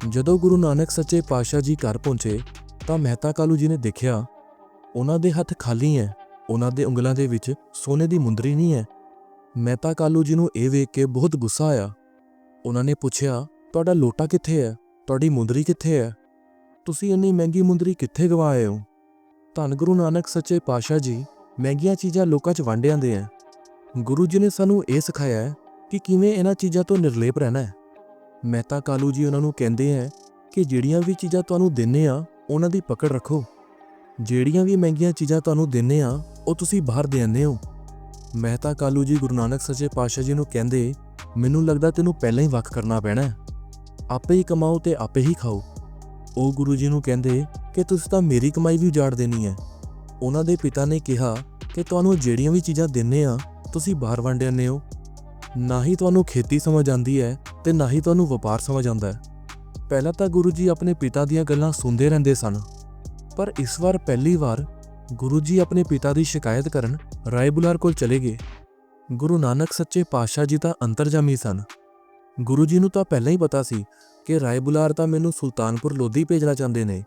ਜਦੋਂ ਗੁਰੂ ਨਾਨਕ ਸੱਚੇ ਪਾਤਸ਼ਾਹ ਜੀ ਘਰ ਪਹੁੰਚੇ, ਤਾਂ ਮਹਿਤਾ ਕਾਲੂ ਜੀ ਨੇ ਦੇਖਿਆ, ਉਹਨਾਂ ਦੇ ਹੱਥ ਖਾਲੀ ਹੈ ਉਹਨਾਂ ਦੇ ਉਂਗਲਾਂ ਦੇ ਵਿੱਚ ਸੋਨੇ ਦੀ ਮੁੰਦਰੀ ਨਹੀਂ ਹੈ ਮਹਿਤਾ ਕਾਲੂ ਜੀ ਨੂੰ ਇਹ ਵੇਖ ਕੇ ਬਹੁਤ ਗੁੱਸਾ ਆਇਆ। ਉਹਨਾਂ ਨੇ ਪੁੱਛਿਆ, ਤੁਹਾਡਾ ਲੋਟਾ ਕਿੱਥੇ ਹੈ ਤੁਹਾਡੀ ਮੁੰਦਰੀ ਕਿੱਥੇ ਹੈ ਤੁਸੀਂ ਇੰਨੀ ਮਹਿੰਗੀ ਮੁੰਦਰੀ ਕਿੱਥੇ ਗਵਾਏ ਹੋ? ਧੰਨ ਗੁਰੂ ਨਾਨਕ ਸੱਚੇ ਪਾਤਸ਼ਾਹ ਜੀ, ਮਹਿੰਗੀਆਂ ਚੀਜ਼ਾਂ ਲੋਕਾਂ 'ਚ ਵੰਡ ਆਂਦੇ ਆ ਗੁਰੂ ਜੀ ਨੇ ਸਾਨੂੰ ਇਹ ਸਿਖਾਇਆ ਹੈ ਕਿ ਕਿਵੇਂ ਇਹਨਾਂ ਚੀਜ਼ਾਂ ਤੋਂ ਨਿਰਲੇਪ ਰਹਿਣਾ ਹੈ ਮਹਿਤਾ ਕਾਲੂ ਜੀ ਉਹਨਾਂ ਨੂੰ ਕਹਿੰਦੇ ਆ ਕਿ ਜਿਹੜੀਆਂ ਵੀ ਚੀਜ਼ਾਂ ਤੁਹਾਨੂੰ ਦਿੰਨੇ ਆ, ਉਹਨਾਂ ਦੀ ਪਕੜ ਰੱਖੋ। ਜਿਹੜੀਆਂ ਵੀ ਮਹਿੰਗੀਆਂ ਚੀਜ਼ਾਂ ਤੁਹਾਨੂੰ ਦਿੰਨੇ ਆ, ਉਹ ਤੁਸੀਂ ਬਾਹਰ ਦੇ ਆਉਂਦੇ ਹੋ। ਮਹਿਤਾ ਕਾਲੂ ਜੀ ਗੁਰੂ ਨਾਨਕ ਸੱਚੇ ਪਾਤਸ਼ਾਹ ਜੀ ਨੂੰ ਕਹਿੰਦੇ, ਮੈਨੂੰ ਲੱਗਦਾ ਤੈਨੂੰ ਪਹਿਲਾਂ ਹੀ ਵੱਖ ਕਰਨਾ ਪੈਣਾ ਆਪੇ ਹੀ ਕਮਾਓ ਤੇ ਆਪੇ ਹੀ ਖਾਓ। ਉਹ ਗੁਰੂ ਜੀ ਨੂੰ ਕਹਿੰਦੇ, ਕਿ ਤੁਸੀਂ ਤਾਂ ਮੇਰੀ ਕਮਾਈ ਵੀ ਉਜਾੜ ਦੇਣੀ ਹੈ। ਉਹਨਾਂ ਦੇ ਪਿਤਾ ਨੇ ਕਿਹਾ ਕਿ ਤੁਹਾਨੂੰ ਜਿਹੜੀਆਂ ਵੀ ਚੀਜ਼ਾਂ ਦਿੰਨੇ ਆ, ਤੁਸੀਂ ਬਾਹਰ ਵੰਡ ਆਉਂਦੇ ਹੋ। ਨਾ ਹੀ ਤੁਹਾਨੂੰ ਖੇਤੀ ਸਮਝ ਆਉਂਦੀ ਹੈ ਤੇ ਨਾ ਹੀ ਤੁਹਾਨੂੰ ਵਪਾਰ ਸਮਝ ਆਉਂਦਾ ਹੈ। ਪਹਿਲਾਂ ਤਾਂ ਗੁਰੂ ਜੀ ਆਪਣੇ ਪਿਤਾ ਦੀਆਂ ਗੱਲਾਂ ਸੁਣਦੇ ਰਹਿੰਦੇ ਸਨ। ਪਰ ਇਸ ਵਾਰ ਪਹਿਲੀ ਵਾਰ ਗੁਰੂ ਜੀ ਆਪਣੇ ਪਿਤਾ ਦੀ ਸ਼ਿਕਾਇਤ ਕਰਨ ਰਾਏ ਬੁਲਾਰ ਕੋਲ ਚਲੇ ਗਏ। ਗੁਰੂ ਨਾਨਕ ਸੱਚੇ ਪਾਤਸ਼ਾਹ ਜੀ ਤਾਂ ਅੰਤਰਜਾਮੀ ਸਨ। ਗੁਰੂ ਜੀ ਨੂੰ ਤਾਂ ਪਹਿਲਾਂ ਹੀ ਪਤਾ ਸੀ ਕਿ ਰਾਏ ਬੁਲਾਰ ਤਾਂ ਮੈਨੂੰ ਸੁਲਤਾਨਪੁਰ ਲੋਧੀ ਭੇਜਣਾ ਚਾਹੁੰਦੇ ਨੇ।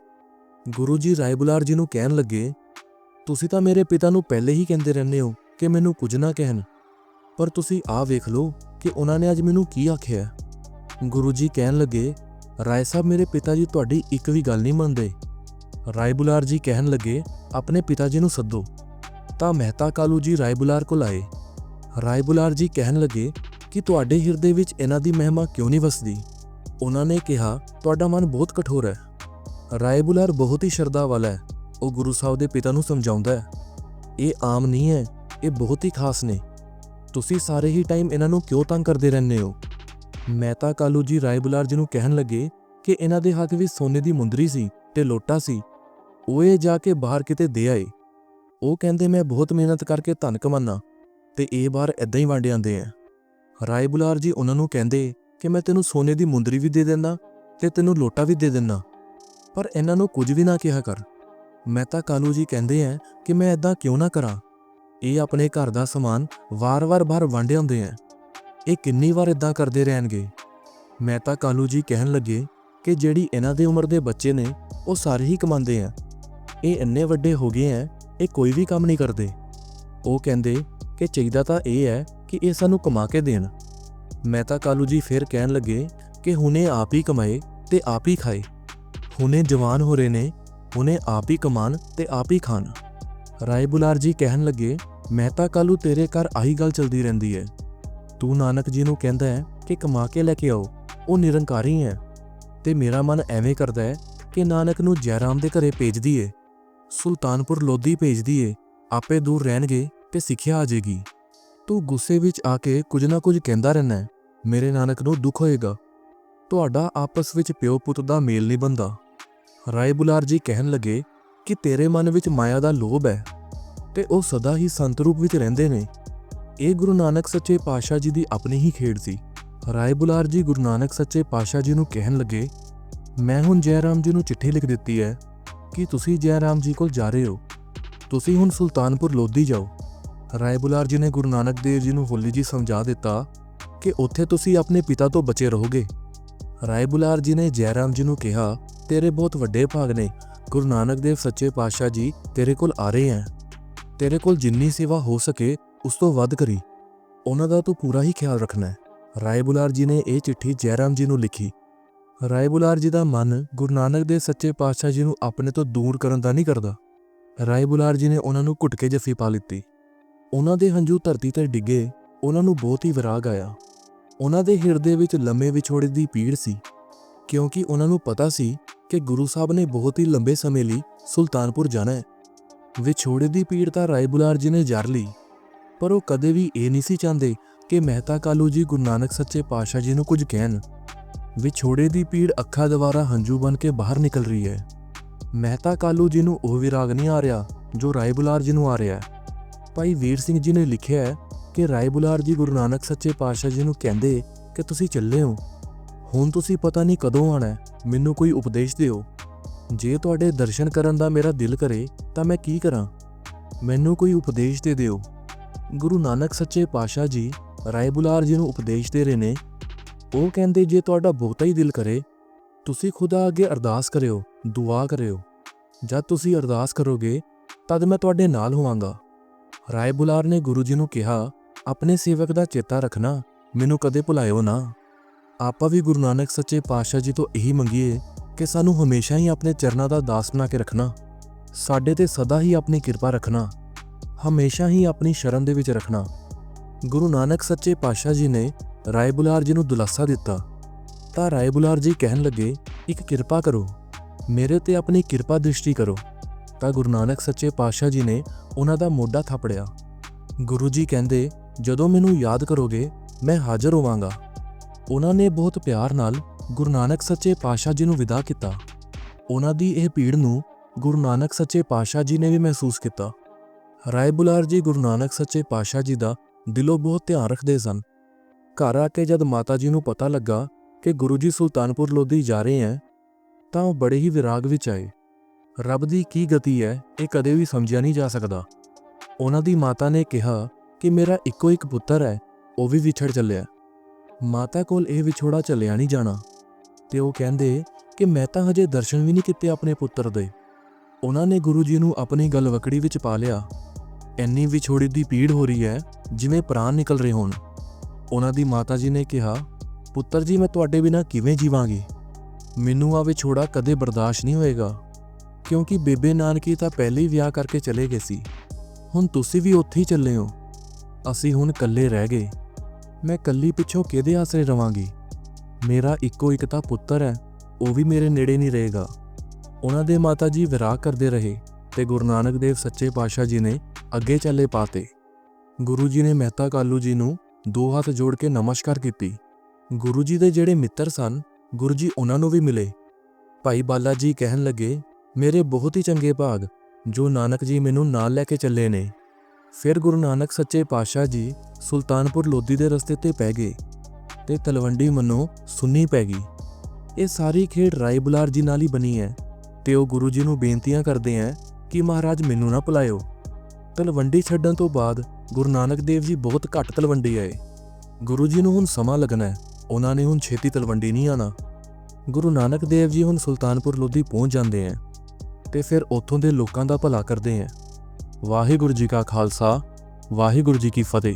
ਗੁਰੂ ਜੀ ਰਾਏ ਬੁਲਾਰ ਜੀ ਨੂੰ ਕਹਿਣ ਲੱਗੇ, ਤੁਸੀਂ ਤਾਂ ਮੇਰੇ ਪਿਤਾ ਨੂੰ ਪਹਿਲੇ ਹੀ ਕਹਿੰਦੇ ਰਹਿੰਦੇ ਹੋ ਕਿ ਮੈਨੂੰ ਕੁਝ ਨਾ ਕਹਿਣ। ਪਰ ਤੁਸੀਂ ਆਹ ਵੇਖ ਲਓ ਕਿ ਉਹਨਾਂ ਨੇ ਅੱਜ ਮੈਨੂੰ ਕੀ ਆਖਿਆ ਗੁਰੂ ਜੀ ਕਹਿਣ ਲੱਗੇ, ਰਾਏ ਸਾਹਿਬ, ਮੇਰੇ ਪਿਤਾ ਜੀ ਤੁਹਾਡੀ ਇੱਕ ਵੀ ਗੱਲ ਨਹੀਂ ਮੰਨਦੇ। ਰਾਏ ਬੁਲਾਰ ਜੀ ਕਹਿਣ ਲੱਗੇ, ਆਪਣੇ ਪਿਤਾ ਜੀ ਨੂੰ ਸੱਦੋ। ਤਾਂ ਮਹਿਤਾ ਕਾਲੂ ਜੀ ਰਾਏ ਬੁਲਾਰ ਕੋਲ ਆਏ। ਰਾਏ ਬੁਲਾਰ ਜੀ ਕਹਿਣ ਲੱਗੇ ਕਿ ਤੁਹਾਡੇ ਹਿਰਦੇ ਵਿੱਚ ਇਹਨਾਂ ਦੀ ਮਹਿਮਾ ਕਿਉਂ ਨਹੀਂ ਵਸਦੀ? ਉਹਨਾਂ ਨੇ ਕਿਹਾ, ਤੁਹਾਡਾ ਮਨ ਬਹੁਤ ਕਠੋਰ ਹੈ। ਰਾਏ ਬੁਲਾਰ ਬਹੁਤ ਹੀ ਸ਼ਰਧਾ ਵਾਲਾ ਹੈ। ਉਹ ਗੁਰੂ ਸਾਹਿਬ ਦੇ ਪਿਤਾ ਨੂੰ ਸਮਝਾਉਂਦਾ ਹੈ। ਇਹ ਆਮ ਨਹੀਂ ਹੈ, ਇਹ ਬਹੁਤ ਹੀ ਖਾਸ ਨੇ। ਤੁਸੀਂ ਸਾਰੇ ਹੀ ਟਾਈਮ ਇਹਨਾਂ ਨੂੰ ਕਿਉਂ ਤੰਗ ਕਰਦੇ ਰਹਿੰਦੇ ਹੋ? ਮਹਿਤਾ ਕਾਲੂ ਜੀ ਰਾਏ ਬੁਲਾਰ ਜੀ ਨੂੰ ਕਹਿਣ ਲੱਗੇ ਕਿ ਇਹਨਾਂ ਦੇ ਹੱਥ ਵਿੱਚ ਸੋਨੇ ਦੀ ਮੁੰਦਰੀ ਸੀ ਤੇ ਲੋਟਾ ਸੀ। ਉਹ ਇਹ ਜਾ ਕੇ ਬਾਹਰ ਕਿਤੇ ਦੇ ਆਏ। ਉਹ ਕਹਿੰਦੇ, ਮੈਂ ਬਹੁਤ ਮਿਹਨਤ ਕਰਕੇ ਧਨ ਕਮਾਨਾ ਤੇ ਇਹ ਬਾਹਰ ਐਦਾਂ ਹੀ ਵੰਡ ਜਾਂਦੇ ਆ। ਰਾਏ ਬੁਲਾਰ ਜੀ ਉਹਨਾਂ ਨੂੰ ਕਹਿੰਦੇ ਕਿ ਮੈਂ ਤੈਨੂੰ ਸੋਨੇ ਦੀ ਮੁੰਦਰੀ ਵੀ ਦੇ ਦਿੰਦਾ ਤੇ ਤੈਨੂੰ ਲੋਟਾ ਵੀ ਦੇ ਦਿੰਦਾ। ਪਰ ਇਹਨਾਂ ਨੂੰ ਕੁਝ ਵੀ ਨਾ ਕਿਹਾ ਕਰ। ਮਹਿਤਾ ਕਾਲੂ ਜੀ ਕਹਿੰਦੇ ਆ ਕਿ ਮੈਂ ਐਦਾਂ ਕਿਉਂ ਨਾ ਕਰਾਂ? ਇਹ ਆਪਣੇ ਘਰ ਦਾ ਸਮਾਨ ਵਾਰ-ਵਾਰ ਬਾਹਰ ਵੰਡ ਆਉਂਦੇ ਆ। ਇਹ ਕਿੰਨੀ ਵਾਰ ਇਦਾਂ ਕਰਦੇ ਰਹਿਣਗੇ? ਮੈਂ ਤਾਂ ਕਾਲੂ ਜੀ ਕਹਿਣ ਲੱਗੇ ਕਿ ਜਿਹੜੀ ਇਹਨਾਂ ਦੇ ਉਮਰ ਦੇ ਬੱਚੇ ਨੇ, ਉਹ ਸਾਰੇ ਹੀ ਕਮਾਉਂਦੇ ਆ। ਇਹ ਇੰਨੇ ਵੱਡੇ ਹੋ ਗਏ ਆ, ਇਹ ਕੋਈ ਵੀ ਕੰਮ ਨਹੀਂ ਕਰਦੇ। ਉਹ ਕਹਿੰਦੇ ਕਿ ਚਾਹੀਦਾ ਤਾਂ ਇਹ ਹੈ ਕਿ ਇਹ ਸਾਨੂੰ ਕਮਾ ਕੇ ਦੇਣ। ਮਹਿਤਾ ਕਾਲੂ ਜੀ ਫਿਰ ਕਹਿਣ ਲੱਗੇ ਕਿ ਹੁਣੇ ਆਪ ਹੀ ਕਮਾਏ ਤੇ ਆਪ ਹੀ ਖਾਏ। ਹੁਣੇ ਜਵਾਨ ਹੋ ਰਹੇ ਨੇ, ਹੁਣੇ ਆਪ ਹੀ ਕਮਾਨ ਤੇ ਆਪ ਹੀ ਖਾਣ। ਰਾਏ ਬੁਲਾਰ ਜੀ ਕਹਿਣ ਲੱਗੇ ਮੈਂ ਮਹਿਤਾ ਕਾਲੂ ਤੇਰੇ ਘਰ ਆਹੀ ਗੱਲ ਚਲਦੀ ਰਹਿੰਦੀ ਹੈ ਤੂੰ ਨਾਨਕ ਜੀ ਨੂੰ ਕਹਿੰਦਾ ਹੈ ਕਿ ਕਮਾ ਕੇ ਲੈ ਕੇ ਆਓ, ਉਹ ਨਿਰੰਕਾਰੀ ਹੈ ਤੇ ਮੇਰਾ ਮਨ ਐਵੇਂ ਕਰਦਾ ਹੈ ਕਿ ਨਾਨਕ ਨੂੰ ਜੈਰਾਮ ਦੇ ਘਰੇ ਭੇਜ ਦਈਏ ਸੁਲਤਾਨਪੁਰ ਲੋਧੀ ਭੇਜ ਦਈਏ ਆਪੇ ਦੂਰ ਰਹਿਣਗੇ ਤੇ ਸਿੱਖਿਆ ਆ ਜਾਏਗੀ। ਤੂੰ ਗੁੱਸੇ ਵਿੱਚ ਆ ਕੇ ਕੁਝ ਨਾ ਕੁਝ ਕਹਿੰਦਾ ਰਹਿਣਾ ਮੇਰੇ ਨਾਨਕ ਨੂੰ ਦੁੱਖ ਹੋਏਗਾ। ਤੁਹਾਡਾ ਆਪਸ ਵਿੱਚ ਪਿਓ ਪੁੱਤ ਦਾ ਮੇਲ ਨਹੀਂ ਬੰਦਾ ਰਾਏ ਬੁਲਾਰ ਜੀ ਕਹਿਣ ਲੱਗੇ ਕਿ ਤੇਰੇ ਮਨ ਵਿੱਚ ਮਾਇਆ ਦਾ ਲੋਭ ਹੈ। ਤੇ ਉਹ ਸਦਾ ਹੀ ਸੰਤ ਰੂਪ ਵਿੱਚ ਰਹਿੰਦੇ ਨੇ। ਇਹ ਗੁਰੂ ਨਾਨਕ ਸੱਚੇ ਪਾਤਸ਼ਾਹ ਜੀ ਦੀ ਆਪਣੀ ਹੀ ਖੇਡ ਸੀ। ਰਾਏ ਬੁਲਾਰ ਜੀ ਗੁਰੂ ਨਾਨਕ ਸੱਚੇ ਪਾਤਸ਼ਾਹ ਜੀ ਨੂੰ ਕਹਿਣ ਲੱਗੇ, ਮੈਂ ਹੁਣ ਜੈਰਾਮ ਜੀ ਨੂੰ ਚਿੱਠੀ ਲਿਖ ਦਿੱਤੀ ਹੈ ਕਿ ਤੁਸੀਂ ਜੈਰਾਮ ਜੀ ਕੋਲ ਜਾ ਰਹੇ ਹੋ। ਤੁਸੀਂ ਹੁਣ ਸੁਲਤਾਨਪੁਰ ਲੋਧੀ ਜਾਓ। ਰਾਏ ਬੁਲਾਰ ਜੀ ਨੇ ਗੁਰੂ ਨਾਨਕ ਦੇਵ ਜੀ ਨੂੰ ਹੋਲੀ ਜੀ ਸਮਝਾ ਦਿੱਤਾ ਕਿ ਉੱਥੇ ਤੁਸੀਂ ਆਪਣੇ ਪਿਤਾ ਤੋਂ ਬਚੇ ਰਹੋਗੇ। ਰਾਏ ਬੁਲਾਰ ਜੀ ਨੇ ਜੈਰਾਮ ਜੀ ਨੂੰ ਕਿਹਾ, ਤੇਰੇ ਬਹੁਤ ਵੱਡੇ ਭਾਗ ਨੇ। ਗੁਰੂ ਨਾਨਕ ਦੇਵ ਸੱਚੇ ਪਾਤਸ਼ਾਹ ਜੀ ਤੇਰੇ ਕੋਲ ਆ ਰਹੇ ਹਨ ਤੇਰੇ ਕੋਲ ਜਿੰਨੀ ਸੇਵਾ ਹੋ ਸਕੇ, ਉਸ ਤੋਂ ਵੱਧ ਕਰੀ। ਉਹਨਾਂ ਦਾ ਤੂੰ ਪੂਰਾ ਹੀ ਖਿਆਲ ਰੱਖਣਾ ਹੈ। ਰਾਏ ਬੁਲਾਰ ਜੀ ਨੇ ਇਹ ਚਿੱਠੀ ਜੈਰਾਮ ਜੀ ਨੂੰ ਲਿਖੀ। ਰਾਏ ਬੁਲਾਰ ਜੀ ਦਾ ਮਨ ਗੁਰੂ ਨਾਨਕ ਦੇ ਸੱਚੇ ਪਾਤਸ਼ਾਹ ਜੀ ਨੂੰ ਆਪਣੇ ਤੋਂ ਦੂਰ ਕਰਨ ਦਾ ਨਹੀਂ ਕਰਦਾ। ਰਾਏ ਬੁਲਾਰ ਜੀ ਨੇ ਉਹਨਾਂ ਨੂੰ ਘੁੱਟ ਕੇ ਜੱਫੀ ਪਾ ਲਿੱਤੀ। ਉਹਨਾਂ ਦੇ ਹੰਝੂ ਧਰਤੀ ਤੇ ਡਿੱਗੇ, ਉਹਨਾਂ ਨੂੰ ਬਹੁਤ ਹੀ ਵਿਰਾਗ ਆਇਆ। ਉਹਨਾਂ ਦੇ ਹਿਰਦੇ ਵਿੱਚ ਲੰਮੇ ਵਿਛੋੜੇ ਦੀ ਪੀੜ ਸੀ। ਕਿਉਂਕਿ ਉਹਨਾਂ ਨੂੰ ਪਤਾ ਸੀ ਕਿ ਗੁਰੂ ਸਾਹਿਬ ਨੇ ਬਹੁਤ ਹੀ ਲੰਬੇ ਸਮੇਂ ਲਈ ਸੁਲਤਾਨਪੁਰ ਜਾਣਾ ਹੈ। ਵਿਛੋੜੇ ਦੀ ਪੀੜ ਤਾਂ ਰਾਏ ਬੁਲਾਰ ਜੀ ਨੇ ਜਰ ਲਈ, ਪਰ ਉਹ ਕਦੇ ਵੀ ਇਹ ਨਹੀਂ ਸੀ ਚਾਹੁੰਦੇ ਕਿ ਮਹਿਤਾ ਕਾਲੂ ਜੀ ਗੁਰੂ ਨਾਨਕ ਸੱਚੇ ਪਾਤਸ਼ਾਹ ਜੀ ਨੂੰ ਕੁਝ ਕਹਿਣ। ਵਿਛੋੜੇ ਦੀ ਪੀੜ ਅੱਖਾਂ ਦੁਆਰਾ ਹੰਝੂ ਬਣ ਕੇ ਬਾਹਰ ਨਿਕਲ ਰਹੀ ਹੈ। ਮਹਿਤਾ ਕਾਲੂ ਜੀ ਨੂੰ ਉਹ ਵਿਰਾਗ ਨਹੀਂ ਆ ਰਿਹਾ ਜੋ ਰਾਏ ਬੁਲਾਰ ਜੀ ਨੂੰ ਆ ਰਿਹਾ ਹੈ। ਭਾਈ ਵੀਰ ਸਿੰਘ ਜੀ ਨੇ ਲਿਖਿਆ ਹੈ ਕਿ ਰਾਏ ਬੁਲਾਰ ਜੀ ਗੁਰੂ ਨਾਨਕ ਸੱਚੇ ਪਾਤਸ਼ਾਹ ਜੀ ਨੂੰ ਕਹਿੰਦੇ ਕਿ ਤੁਸੀਂ ਚੱਲੇ ਹੋ। ਹੁਣ ਤੁਸੀਂ ਪਤਾ ਨਹੀਂ ਕਦੋਂ ਆਣਾ ਮੈਨੂੰ ਕੋਈ ਉਪਦੇਸ਼ ਦਿਓ। ਜੇ ਤੁਹਾਡੇ ਦਰਸ਼ਨ ਕਰਨ ਦਾ ਮੇਰਾ ਦਿਲ ਕਰੇ ਤਾਂ ਮੈਂ ਕੀ ਕਰਾਂ? ਮੈਨੂੰ ਕੋਈ ਉਪਦੇਸ਼ ਦੇ ਦਿਓ। ਗੁਰੂ ਨਾਨਕ ਸੱਚੇ ਪਾਤਸ਼ਾਹ ਜੀ ਰਾਏ ਬੁਲਾਰ ਜੀ ਨੂੰ ਉਪਦੇਸ਼ ਦੇ ਰਹੇ ਨੇ। ਉਹ ਕਹਿੰਦੇ, ਜੇ ਤੁਹਾਡਾ ਬਹੁਤਾ ਹੀ ਦਿਲ ਕਰੇ, ਤੁਸੀਂ ਖੁਦਾ ਅੱਗੇ ਅਰਦਾਸ ਕਰਿਓ, ਦੁਆ ਕਰਿਓ। ਜਦ ਤੁਸੀਂ ਅਰਦਾਸ ਕਰੋਗੇ, ਤਦ ਮੈਂ ਤੁਹਾਡੇ ਨਾਲ ਹੋਵਾਂਗਾ। ਰਾਏ ਬੁਲਾਰ ਨੇ ਗੁਰੂ ਜੀ ਨੂੰ ਕਿਹਾ, ਆਪਣੇ ਸੇਵਕ ਦਾ ਚੇਤਾ ਰੱਖਣਾ, ਮੈਨੂੰ ਕਦੇ ਭੁਲਾਇਓ ਨਾ। ਆਪਾਂ ਵੀ ਗੁਰੂ ਨਾਨਕ ਸੱਚੇ ਪਾਤਸ਼ਾਹ ਜੀ ਤੋਂ ਇਹੀ ਮੰਗੀਏ ਕਿ ਸਾਨੂੰ ਹਮੇਸ਼ਾ ਹੀ ਆਪਣੇ ਚਰਨਾਂ ਦਾ ਦਾਸ ਬਣਾ ਕੇ ਰੱਖਣਾ। ਸਾਡੇ ਤੇ ਸਦਾ ਹੀ ਆਪਣੀ ਕਿਰਪਾ ਰੱਖਣਾ, ਹਮੇਸ਼ਾ ਹੀ ਆਪਣੀ ਸ਼ਰਨ ਦੇ ਵਿੱਚ ਰੱਖਣਾ। ਗੁਰੂ ਨਾਨਕ ਸੱਚੇ ਪਾਤਸ਼ਾਹ ਜੀ ਨੇ ਰਾਏ ਬੁਲਾਰ ਜੀ ਨੂੰ ਦੁਲਾਸਾ ਦਿੱਤਾ। ਤਾਂ ਰਾਏ ਬੁਲਾਰ ਜੀ ਕਹਿਣ ਲੱਗੇ, ਇੱਕ ਕਿਰਪਾ ਕਰੋ, ਮੇਰੇ ਤੇ ਆਪਣੀ ਕਿਰਪਾ ਦ੍ਰਿਸ਼ਟੀ ਕਰੋ। ਤਾਂ ਗੁਰੂ ਨਾਨਕ ਸੱਚੇ ਪਾਤਸ਼ਾਹ ਜੀ ਨੇ ਉਹਨਾਂ ਦਾ ਮੋਢਾ ਥਾਪੜਿਆ। ਗੁਰੂ ਜੀ ਕਹਿੰਦੇ, ਜਦੋਂ ਮੈਨੂੰ ਯਾਦ ਕਰੋਗੇ, ਮੈਂ ਹਾਜ਼ਰ ਹੋਵਾਂਗਾ। ਉਹਨਾਂ ਨੇ ਬਹੁਤ ਪਿਆਰ ਨਾਲ ਗੁਰੂ ਨਾਨਕ ਸੱਚੇ ਪਾਤਸ਼ਾਹ ਜੀ ਨੂੰ ਵਿਦਾ ਕੀਤਾ। ਉਹਨਾਂ ਦੀ ਇਹ ਪੀੜ ਨੂੰ ਗੁਰੂ ਨਾਨਕ ਸੱਚੇ ਪਾਤਸ਼ਾਹ ਜੀ ਨੇ ਵੀ ਮਹਿਸੂਸ ਕੀਤਾ। ਰਾਏ ਬੁਲਾਰ ਜੀ ਗੁਰੂ ਨਾਨਕ ਸੱਚੇ ਪਾਤਸ਼ਾਹ ਜੀ ਦਾ ਦਿਲੋਂ ਬਹੁਤ ਧਿਆਨ ਰੱਖਦੇ ਸਨ। ਘਰ ਆ ਕੇ ਜਦ ਮਾਤਾ ਜੀ ਨੂੰ ਪਤਾ ਲੱਗਾ ਕਿ ਗੁਰੂ ਜੀ ਸੁਲਤਾਨਪੁਰ ਲੋਧੀ ਜਾ ਰਹੇ ਹੈ ਤਾਂ ਉਹ ਬੜੇ ਹੀ ਵਿਰਾਗ ਵਿੱਚ ਆਏ। ਰੱਬ ਦੀ ਕੀ ਗਤੀ ਹੈ ਇਹ ਕਦੇ ਵੀ ਸਮਝਿਆ ਨਹੀਂ ਜਾ ਸਕਦਾ। ਉਹਨਾਂ ਦੀ ਮਾਤਾ ਨੇ ਕਿਹਾ ਕਿ ਮੇਰਾ ਇੱਕੋ ਇੱਕ ਪੁੱਤਰ ਹੈ ਉਹ ਵੀ ਵਿਛੜ ਚੱਲਿਆ। ਮਾਤਾ ਕੋਲ ਇਹ ਵਿਛੋੜਾ ਚੱਲਿਆ ਨਹੀਂ ਜਾਣਾ। ਤੇ ਉਹ ਕਹਿੰਦੇ ਕਿ ਮੈਂ ਤਾਂ ਹਜੇ ਦਰਸ਼ਨ ਵੀ ਨਹੀਂ ਕੀਤੇ ਆਪਣੇ ਪੁੱਤਰ ਦੇ। ਉਹਨਾਂ ਨੇ ਗੁਰੂ ਜੀ ਨੂੰ ਆਪਣੀ ਗਲਵਕੜੀ ਵਿੱਚ ਪਾ ਲਿਆ। ਇੰਨੀ ਵਿਛੋੜੀ ਦੀ ਪੀੜ ਹੋ ਰਹੀ ਹੈ, ਜਿਵੇਂ ਪ੍ਰਾਣ ਨਿਕਲ ਰਹੇ ਹੋਣ। ਉਹਨਾਂ ਦੀ ਮਾਤਾ ਜੀ ਨੇ ਕਿਹਾ, ਪੁੱਤਰ ਜੀ, ਮੈਂ ਤੁਹਾਡੇ ਬਿਨਾਂ ਕਿਵੇਂ ਜੀਵਾਂਗੀ? ਮੈਨੂੰ ਆ ਵਿਛੋੜਾ ਕਦੇ ਬਰਦਾਸ਼ਤ ਨਹੀਂ ਹੋਏਗਾ। ਕਿਉਂਕਿ ਬੇਬੇ ਨਾਨਕੀ ਤਾਂ ਪਹਿਲੇ ਹੀ ਵਿਆਹ ਕਰਕੇ ਚਲੇ ਗਏ ਸੀ। ਹੁਣ ਤੁਸੀਂ ਵੀ ਉੱਥੇ ਹੀ ਚੱਲੇ ਹੋ। ਅਸੀਂ ਹੁਣ ਇਕੱਲੇ ਰਹਿ ਗਏ। ਮੈਂ ਇਕੱਲੀ ਪਿੱਛੋਂ ਕਿਹਦੇ ਆਸਰੇ ਰਵਾਂਗੀ? ਮੇਰਾ ਇੱਕੋ ਇੱਕ ਤਾਂ ਪੁੱਤਰ ਹੈ, ਉਹ ਵੀ ਮੇਰੇ ਨੇੜੇ ਨਹੀਂ ਰਹੇਗਾ। ਉਹਨਾਂ ਦੇ ਮਾਤਾ ਜੀ ਵਿਰਾਹ ਕਰਦੇ ਰਹੇ ਤੇ ਗੁਰੂ ਨਾਨਕ ਦੇਵ ਸੱਚੇ ਪਾਤਸ਼ਾਹ ਜੀ ਨੇ ਅੱਗੇ ਚੱਲੇ ਪਾਤੇ। ਗੁਰੂ ਜੀ ਨੇ ਮਹਿਤਾ ਕਾਲੂ ਜੀ ਨੂੰ ਦੋ ਹੱਥ ਜੋੜ ਕੇ ਨਮਸਕਾਰ ਕੀਤੀ। ਗੁਰੂ ਜੀ ਦੇ ਜਿਹੜੇ ਮਿੱਤਰ ਸਨ, ਗੁਰੂ ਜੀ ਉਹਨਾਂ ਨੂੰ ਵੀ ਮਿਲੇ। ਭਾਈ ਬਾਲਾ ਜੀ ਕਹਿਣ ਲੱਗੇ, ਮੇਰੇ ਬਹੁਤ ਹੀ ਚੰਗੇ ਭਾਗ, ਜੋ ਨਾਨਕ ਜੀ ਮੈਨੂੰ ਨਾਲ ਲੈ ਕੇ ਚੱਲੇ ਨੇ। ਫਿਰ ਗੁਰੂ ਨਾਨਕ ਸੱਚੇ ਪਾਤਸ਼ਾਹ ਜੀ ਸੁਲਤਾਨਪੁਰ ਲੋਧੀ ਦੇ ਰਸਤੇ ਤੇ ਪੈ ਗਏ ਤੇ ਤਲਵੰਡੀ ਮੰਨੋ ਸੁੰਨੀ ਪੈ ਗਈ। ਇਹ ਸਾਰੀ ਖੇਡ ਰਾਏ ਬੁਲਾਰ ਜੀ ਨਾਲ ਹੀ ਬਣੀ ਹੈ। ਤੇ ਉਹ ਗੁਰੂ ਜੀ ਨੂੰ ਬੇਨਤੀਆਂ ਕਰਦੇ ਹੈ ਕਿ ਮਹਾਰਾਜ ਮੈਨੂੰ ਨਾ ਭੁਲਾਇਓ। ਤਲਵੰਡੀ ਛੱਡਣ ਤੋਂ ਬਾਅਦ ਗੁਰੂ ਨਾਨਕ ਦੇਵ ਜੀ ਬਹੁਤ ਘੱਟ ਤਲਵੰਡੀ ਆਏ। ਗੁਰੂ ਜੀ ਨੂੰ ਹੁਣ ਸਮਾਂ ਲੱਗਣਾ ਹੈ ਉਹਨਾਂ ਨੇ ਹੁਣ ਛੇਤੀ ਤਲਵੰਡੀ ਨਹੀਂ ਆਣਾ ਗੁਰੂ ਨਾਨਕ ਦੇਵ ਜੀ ਹੁਣ ਸੁਲਤਾਨਪੁਰ ਲੋਧੀ ਪਹੁੰਚ ਜਾਂਦੇ ਹੈ ਤੇ ਫਿਰ ਉੱਥੋਂ ਦੇ ਲੋਕਾਂ ਦਾ ਭਲਾ ਕਰਦੇ ਹੈ ਵਾਹਿਗੁਰੂ ਜੀ ਕਾ ਖਾਲਸਾ, ਵਾਹਿਗੁਰੂ ਜੀ ਕੀ ਫਤਿਹ।